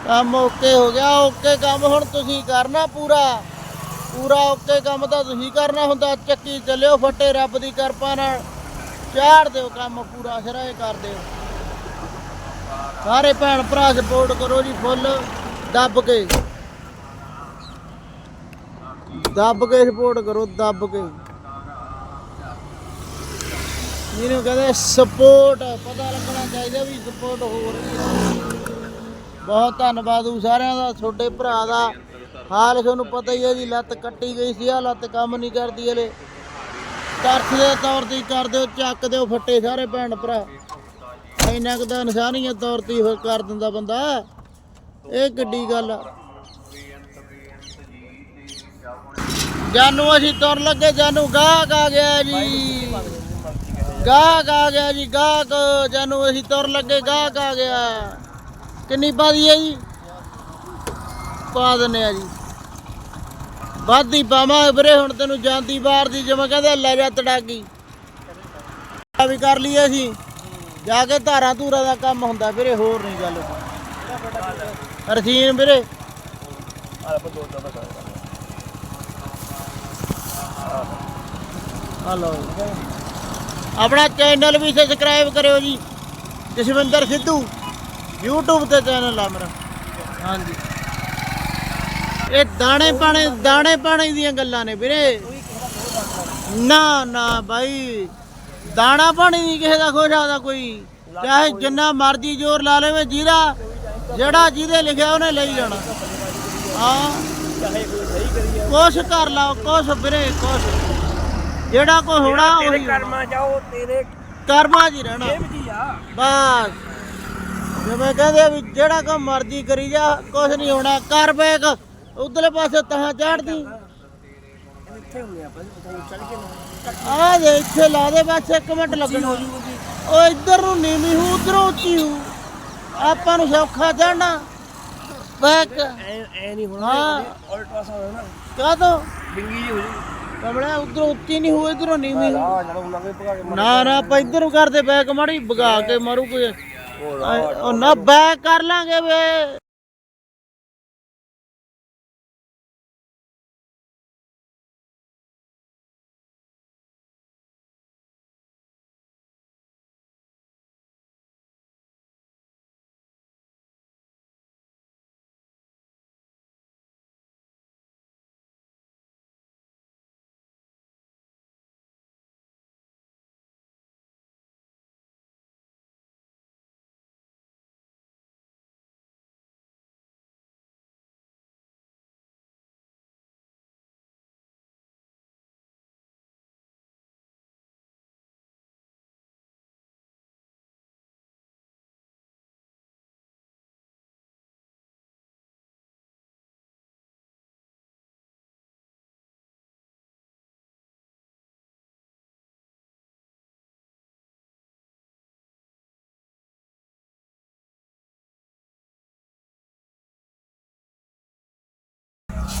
ਕੰਮ ਓਕੇ ਹੋ ਗਿਆ, ਓਕੇ ਕੰਮ ਹੁਣ ਤੁਸੀਂ ਕਰਨਾ ਪੂਰਾ। ਪੂਰਾ ਓਕੇ ਕੰਮ ਤਾਂ ਤੁਸੀਂ ਕਰਨਾ ਹੁੰਦਾ, ਚੱਕੀ ਚੱਲਿਓ ਫੱਟੇ ਰੱਬ ਦੀ ਕਿਰਪਾ ਨਾਲ। ਚਾੜ ਦਿਓ ਕੰਮ ਪੂਰਾ ਸਿਰਾ ਕਰ ਦਿਓ। ਸਾਰੇ ਭੈਣ ਭਰਾ ਸਪੋਰਟ ਕਰੋ ਜੀ, ਫੁੱਲ ਦੱਬ ਕੇ। ਦੱਬ ਕੇ ਸਪੋਰਟ ਕਰੋ, ਦੱਬ ਕੇ। ਜਿਹਨੂੰ ਕਹਿੰਦੇ ਸਪੋਰਟ ਪਤਾ ਲੱਗਣਾ ਚਾਹੀਦਾ ਵੀ ਸਪੋਰਟ ਹੋ ਰਹੀ ਹੈ। ਬਹੁਤ ਧੰਨਵਾਦ ਉਹ ਸਾਰਿਆਂ ਦਾ, ਤੁਹਾਡੇ ਭਰਾ ਦਾ। ਹਾਲ ਤੁਹਾਨੂੰ ਪਤਾ ਹੀ ਹੈ ਜੀ, ਲੱਤ ਕੱਟੀ ਗਈ ਸੀ ਆ ਲੱਤ ਕੰਮ ਨਹੀਂ ਕਰਦੀ ਹਲੇ। ਤਰਸ ਦੇ ਤੌਰ ਤੇ ਕਰ ਦਿਓ, ਚੱਕ ਦਿਓ ਫੱਟੇ ਸਾਰੇ ਭੈਣ ਭਰਾ। ਇੰਨਾ ਕੁ ਤਾਂ ਇਨਸਾਨੀਅਤ ਤੌਰ ਤੇ ਕਰ ਦਿੰਦਾ ਬੰਦਾ। ਇਹ ਗੱਡੀ ਗੱਲ ਆ। ਜਾਨੂ, ਅਸੀਂ ਤੁਰ ਲੱਗੇ, ਜਾਨੂ, ਗਾਹਕ ਆ ਗਿਆ ਜੀ। ਗਾਹਕ ਆ ਗਿਆ ਜੀ, ਗਾਹਕ। ਜਾਨੂ, ਅਸੀਂ ਤੁਰ ਲੱਗੇ, ਗਾਹਕ ਆ ਗਿਆ। ਕਿੰਨੀ ਪਾਦੀ ਹੈ ਜੀ? ਪਾ ਦਿੰਨੇ ਆ ਜੀ। ਵਾਧੀ ਪਾਵਾਂ, ਵੀਰੇ, ਹੁਣ ਤੈਨੂੰ ਜਾਂਦੀ ਬਾਰ ਦੀ ਜਿਵੇਂ ਕਹਿੰਦੇ ਲੈ ਜਾ ਤੜਾਗੀ। ਆ ਵੀ ਕਰ ਲਈਏ ਅਸੀਂ। ਜਾ ਕੇ ਧਾਰਾ ਧੂਰਾ ਦਾ ਕੰਮ ਹੁੰਦਾ, ਵੀਰੇ, ਹੋਰ ਨਹੀਂ ਗੱਲ। ਰਸੀਨ, ਵੀਰੇ। ਆ ਆਪਾਂ ਦੋ ਦਾ ਆ ਲਓ ਆਪਣਾ ਚੈਨਲ ਵੀ ਸਬਸਕ੍ਰਾਈਬ ਕਰਿਓ ਜੀ। ਜਸਵਿੰਦਰ ਸਿੱਧੂ, YouTube ਤੇ ਚੈਨਲ ਆ ਮੇਰਾ। ਹਾਂਜੀ। ਇਹ ਦਾਣੇ ਪਾਣੇ ਦਾਣੇ ਪਾਣੇ ਦੀਆਂ ਗੱਲਾਂ ਨੇ ਵੀਰੇ। ਨਾ ਨਾ ਬਾਈ। ਦਾਣਾ ਪਾਣੀ ਨਹੀਂ ਕਿਸੇ ਦਾ ਖੁਸ਼ ਆਦਾ ਕੋਈ। ਚਾਹੇ ਜਿੰਨਾ ਮਰਜ਼ੀ ਜ਼ੋਰ ਲਾ ਲਵੇ, ਜਿਹਦਾ ਜਿਹੜਾ ਜਿਹਦੇ ਲਿਖਿਆ ਉਹਨੇ ਲਈ ਜਾਣਾ। ਹਾਂ। ਚਾਹੇ ਕੋਈ ਸਹੀ ਕਰੀਏ ਕੁਛ ਕਰ ਲਾ ਕੁਛ ਵੀਰੇ ਕੁਛ। ਜਿਹੜਾ ਕੋ ਹੋਣਾ ਤੇਰੇ ਉਹੀ। ਕਰਮਾਂ ਜਾਓ ਤੇਰੇ ਕਰਮਾਂ 'ਚ ਹੀ ਰਹਿਣਾ। ਆ। ਬਸ। ਜਿਵੇਂ ਕਹਿੰਦੇ ਆ ਵੀ ਜਿਹੜਾ ਕੰਮ ਮਰਜ਼ੀ ਕਰੀ ਜਾ ਕੁਛ ਨਹੀਂ ਹੋਣਾ। ਕਰ ਬੈਕ ਉਧਰਲੇ ਪਾਸੇ ਤਹਾਂ ਚੜਦੀ ਇੱਥੇ ਹੁੰਦੇ ਆਪਾਂ ਚੜ ਕੇ ਆ ਜੇ ਇੱਥੇ ਲਾ ਦੇ ਬਸ ਇੱਕ ਮਿੰਟ ਲੱਗਣਾ। ਉਹ ਇੱਧਰ ਨੂੰ ਨੀਵੀਂ ਹੂ ਉਧਰੋਂ ਉੱਚੀ ਹੂ। ਆਪਾਂ ਨੂੰ ਸੌਖਾ ਚੜਨਾ ਬੈਕ ਐ ਐ ਨਹੀਂ ਹੋਣਾ ਹਾਂ। ਅਲਟਰਾਸਾਊਂਡ ਹੋਣਾ ਕਾਹਤੋਂ ਬਿੰਗੀ ਜੀ ਹੋ ਜੂ ਕਮਲਾ ਉਧਰੋਂ ਉੱਚੀ ਨਹੀਂ ਹੂ ਇਧਰੋਂ ਨੀਵੀਂ ਹੂ ਆ ਜਦੋਂ ਨਵੇਂ ਭਗਾ ਕੇ ਨਾ ਨਾ ਆਪਾਂ ਇੱਧਰ ਨੂੰ ਕਰਦੇ ਬੈਕ ਮਾੜੀ ਭਗਾ ਕੇ ਮਾਰੂ ਕੋਈ। ਉਹ ਉਹ ਨਾ ਬੈਕ ਕਰ ਲਾਂਗੇ ਵੇ।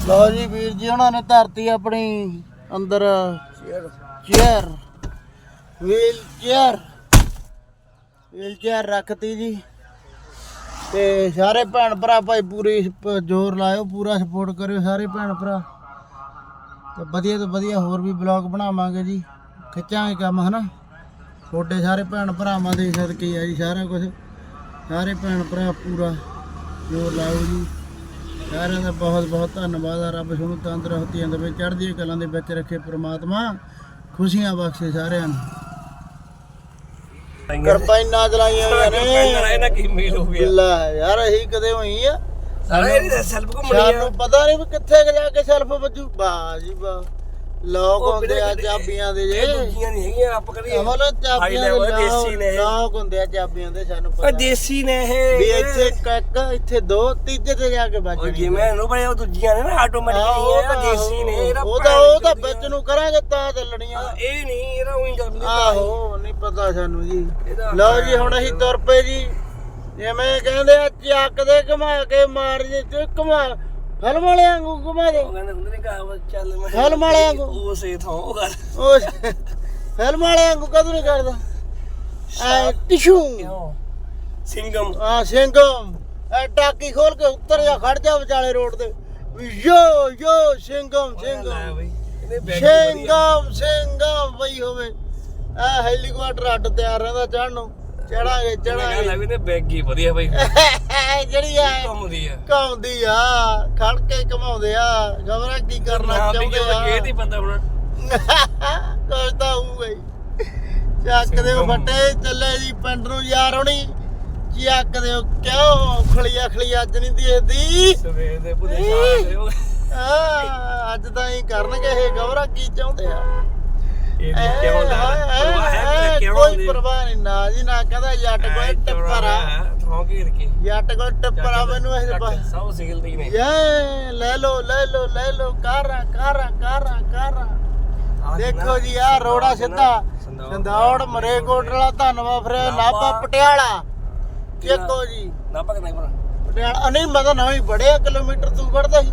ਲਓ ਜੀ ਵੀਰ ਜੀ ਉਹਨਾਂ ਨੇ ਧਰਤੀ ਆਪਣੀ ਅੰਦਰ chair wheel chair wheel chair ਰੱਖਤੀ ਜੀ। ਤੇ ਸਾਰੇ ਭੈਣ ਭਰਾ ਭਾਈ ਪੂਰੀ ਜ਼ੋਰ ਲਾਇਓ ਪੂਰਾ ਸਪੋਰਟ ਕਰਿਓ ਸਾਰੇ ਭੈਣ ਭਰਾ। ਤੇ ਵਧੀਆ ਤੋਂ ਵਧੀਆ ਹੋਰ ਵੀ ਬਲੌਗ ਬਣਾਵਾਂਗੇ ਜੀ। ਖਿੱਚਾਂਗੇ ਕੰਮ ਹਨਾ? ਤੁਹਾਡੇ ਸਾਰੇ ਭੈਣ ਭਰਾਵਾਂ ਦੇ ਸਦਕੇ ਆ ਜੀ ਸਾਰਾ ਕੁਝ ਸਾਰੇ ਭੈਣ ਭਰਾ ਪੂਰਾ ਜ਼ੋਰ ਲਾਓ ਜੀ। ਸਾਰਿਆਂ ਦਾ ਬਹੁਤ ਬਹੁਤ ਧੰਨਵਾਦ ਆ ਰੱਬ ਤੁਹਾਨੂੰ ਤੰਦਰੁਸਤੀਆਂ ਦੇਵੇ ਚੜ੍ਹਦੀਆਂ ਕਲਾਂ ਦੇ ਵਿੱਚ ਰੱਖੇ ਪ੍ਰਮਾਤਮਾ। ਖੁਸ਼ੀਆਂ ਬਖਸ਼ੇ ਸਾਰਿਆਂ ਨੂੰ। ਕਰਪਾਈਨਾਂ ਚਲਾਈਆਂ ਹੋਈਆਂ ਨੇ। ਇਹਨਾਂ ਕੀ ਮੇਲ ਹੋ ਗਿਆ। ਲੈ ਯਾਰ ਅਸੀਂ ਕਦੇ ਹੋਈ ਆ। ਸਾਰਾ ਇਹਦੀ ਸੈਲਫ ਘੁੰਮਣੀ ਆ। ਸਾਨੂੰ ਪਤਾ ਨਹੀਂ ਵੀ ਕਿੱਥੇ ਜਾ ਕੇ ਸੈਲਫ ਵੱਜੂ। ਵਾਹ ਜੀ ਵਾਹ। ਲੋਕ ਹੁੰਦੇ ਆ ਚਾਬੀਆਂ ਦੇ ਜੇ। ਦੂਜੀਆਂ ਨਹੀਂ ਹੈਗੀਆਂ ਆਪ ਕਰੀਏ। ਅਮਲ ਚਾਬੀਆਂ ਦੇ ਦੇਸੀ ਨੇ ਇਹ। ਲੋਕ ਹੁੰਦੇ ਆ ਚਾਬੀਆਂ ਦੇ ਸਾਨੂੰ ਪਤਾ। ਦੇਸੀ ਨੇ ਇਹ। ਵੀ ਇੱਥੇ ਇੱਕ ਇੱਥੇ ਦੋ ਤੀਜੇ ਤੇ ਜਾ ਕੇ ਵੱਜਣੀ ਜਿਵੇਂ ਇਹਨੂੰ ਬੜੇ ਉਹ ਦੂਜੀਆਂ ਨੇ ਨਾ ਆਟੋਮੈਟਿਕ ਇਹ ਤਾਂ ਦੇਸੀ ਨੇ ਇਹਦਾ ਉਹ ਤਾਂ ਉਹ ਤਾਂ ਵਿੱਚ ਨੂੰ ਕਰਾਂਗੇ ਤਾਂ ਚੱਲਣੀਆਂ। ਇਹ ਨਹੀਂ ਇਹਦਾ ਉਹੀ ਚੱਲਦੀ ਆਹੋ ਨਹੀਂ ਪਤਾ ਸਾਨੂੰ ਜੀ। ਲਓ ਜੀ ਹੁਣ ਅਸੀਂ ਤੁਰ ਪਏ ਜੀ। ਜਿਵੇਂ ਕਹਿੰਦੇ ਆ ਚੱਕ ਦੇ ਘੁਮਾ ਕੇ ਮਾਰ ਜੇ ਘੁਮਾ ਫਿਲਮ ਵਾਲਿਆਂ ਵਾਂਗੂ ਘੁਮਾ ਦੇ। ਉਹ ਕਹਿੰਦੇ ਹੁੰਦੇ ਨੇ ਕਹਾਵਤ ਚੱਲ ਮੈਂ ਫਿਲਮ ਵਾਲਿਆਂ ਵਾਂਗੂ। ਉਸੇ ਥਾਂ ਉਹ ਗੱਲ। ਉਹ ਫਿਲਮ ਵਾਲਿਆਂ ਵਾਂਗੂ ਕਦੋਂ ਨਹੀਂ ਕਰਦਾ? ਐ ਟਿਸ਼ੂ। ਕਿਉਂ? ਸਿੰਗਮ। ਆ ਸਿੰਘਮ ਐ ਟਾਕੀ ਖੋਲ ਕੇ ਉੱਤਰ ਜਾ ਖੜ ਜਾ ਵਿਚਾਲੇ ਰੋਡ ਤੇ। ਯੋ ਯੋ ਸਿੰਘਮ ਲੈ ਸਿੰਘਮ ਬਈ। ਇਹਦੇ ਬੈਗ ਵਧੀਆ ਸਿੰਘਮ ਸਿੰਘਮ ਬਈ ਹੋਵੇ। ਆ ਹੈਲੀਕਾਪਟਰ ਅੱਡ ਤਿਆਰ ਰਹਿੰਦਾ ਚੜਨ ਨੂੰ। ਚੜਾਂਗੇ ਚੜਾਂਗੇ ਚੜਾਂਗੇ। ਲੈ ਵੀ ਇਹਦੇ ਬੈਗ ਹੀ ਵਧੀਆ ਬਈ। ਜਿਹੜੀ ਆ ਘੁੰਮਦੀ ਆ। ਘੁੰਮਦੀ ਆ ਖੜ ਕੇ ਘਮਾਉਂਦੇ ਆ ਖਬਰਾਂ ਕੀ ਕਰਨਾ ਚਾਹੁੰਦੇ ਆ। ਇਹ ਨਹੀਂ ਪਤਾ ਹੁਣ ਕੁਛ ਤਾਂ ਹੀ ਚੱਕ ਦਿਓ ਫੱਟੇ ਚੱਲੇ ਜੀ ਪਿੰਡ ਨੂੰ ਯਾਰ ਹੋਣੀ। ਚੱਕ ਦਿਓ ਕਿਉਂ? ਖਲੀਆ ਖਲੀਆ ਅੱਜ ਨਹੀਂ ਦੇਖਦੀ। ਸਵੇਰ ਦੇ ਦੇ ਆ ਅੱਜ ਤਾਂ ਹੀ ਕਰਨਗੇ ਇਹ ਗਵਰਾ ਕੀ ਚਾਹੁੰਦੇ ਆ? ਵੀ ਕਿਉਂ ਲਾ ਪਰਵਾਹ ਹੈ ਕੋਈ ਪਰਵਾਹ ਨਹੀਂ ਨਾ ਜੀ ਨਾ ਕਹਦਾ ਜੱਟ ਕੋਈ ਟੱਪਰ ਆ। ਥੋਂ ਘੇਰ ਕੇ ਜੱਟ ਕੋਈ ਟੱਪਰ ਆ ਮੈਨੂੰ ਇਹ ਬਾ- ਸਭ ਸਿਗਲਦੀ ਨੇ ਯੇ ਲੈ ਲੋ ਲੈ ਲੋ ਲੈ ਲੋ ਕਾਰਾ ਕਾਰਾ ਕਾਰਾ ਕਾਰਾ। ਦੇਖੋ ਜੀ ਆ ਰੋੜਾ ਸਿੱਧਾ। ਸੰਦੌੜ ਮਰੇਕੋਟ ਵਾਲਾ ਧੰਨਵਾਦ ਫਿਰ ਨਾਭਾ ਪਟਿਆਲਾ। ਦੇਖੋ ਜੀ। ਪਟਿਆਲਾ ਨਹੀਂ ਮੈਂ ਤਾਂ ਨਵੇਂ ਬੜਿਆ ਕਿਲੋਮੀਟਰ ਤੂੰ ਵੜਦਾ ਸੀ।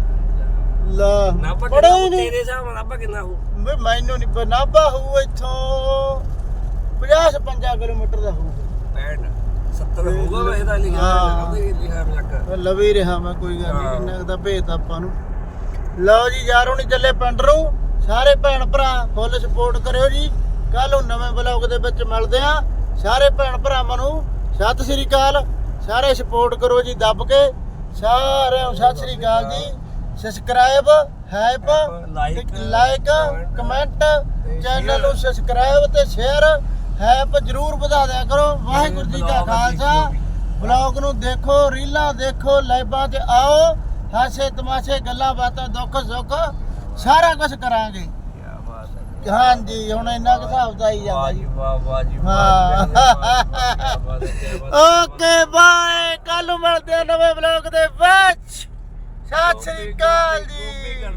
ਲਾ। ਨਾ ਪਕ ਬੜਾ ਹੀ ਨਹੀਂ ਤੇਰੇ ਹਿਸਾਬ ਨਾਲ ਨਾਭਾ ਕਿੰਨਾ ਹੋ ਵੀ ਮੈਨੂੰ ਨਹੀਂ ਪਤਾ। ਨਾਭਾ ਹੋਊ ਇੱਥੋਂ 50 55 ਕਿਲੋਮੀਟਰ ਦਾ ਹੋਊ 65 70 ਹੋਊਗਾ ਵੈਸੇ ਤਾਂ ਲਿਖਿਆ ਹਾਂ। ਉਹਦੇ ਲਿਖਿਆ ਮਜ਼ਾਕ ਮੈਂ ਲਵੀ ਰਿਹਾ ਮੈਂ ਕੋਈ ਗੱਲ ਨਹੀਂ ਹਾਂ। ਕਿੰਨਾ ਕੁ ਦਾ ਭੇਤ ਆਪਾਂ ਨੂੰ। ਲਓ ਜੀ ਯਾਰੋ ਨਹੀਂ ਚੱਲੇ ਪਿੰਡ ਨੂੰ। ਸਾਰੇ ਭੈਣ ਭਰਾ ਫੁੱਲ ਸਪੋਰਟ ਕਰਿਓ ਜੀ। ਕੱਲ ਨੂੰ ਨਵੇਂ ਬਲੌਗ ਦੇ ਵਿੱਚ ਮਿਲਦੇ ਆ ਸਾਰੇ ਭੈਣ ਭਰਾਵਾਂ ਨੂੰ ਸਤਿ ਸ੍ਰੀ ਅਕਾਲ। ਸਾਰੇ ਸਪੋਰਟ ਕਰੋ ਜੀ ਦੱਬ ਕੇ। ਸਾਰਿਆਂ ਨੂੰ ਸਤਿ ਸ੍ਰੀ ਅਕਾਲ ਜੀ। Subscribe help like comment channel ਨੂੰ ਸਬਸਕ੍ਰਾਈਬ ਤੇ ਸ਼ੇਅਰ ਹੈਪ ਜਰੂਰ ਵਧਾ ਦਿਆ ਕਰੋ। ਵਾਹਿਗੁਰੂ ਜੀ ਕਾ ਖਾਲਸਾ। ਬਲੌਗ ਨੂੰ ਦੇਖੋ ਰੀਲਾਂ ਦੇਖੋ ਲਾਈਵਾਂ ਤੇ ਆਓ। ਹਾਸੇ ਤਮਾਸ਼ੇ ਗੱਲਾਂ ਬਾਤਾਂ ਦੁੱਖ ਸੁੱਖ ਸਾਰਾ ਕੁਝ ਕਰਾਂਗੇ। ਕੀ ਬਾਤ ਹੈ ਹਾਂਜੀ ਹੁਣ ਇੰਨਾ ਕੁ ਹਿਸਾਬ ਦਾ ਹੀ ਜਾਂਦਾ ਜੀ ਵਾਹ ਵਾਹ ਜੀ। ਵਾਹ ਓਕੇ ਬਾਏ। ਕੱਲ ਮਿਲਦੇ ਨਵੇਂ ਬਲੌਗ ਦੇ ਵਿੱਚ। ਸਤਿ ਸ੍ਰੀ ਅਕਾਲ ਜੀ।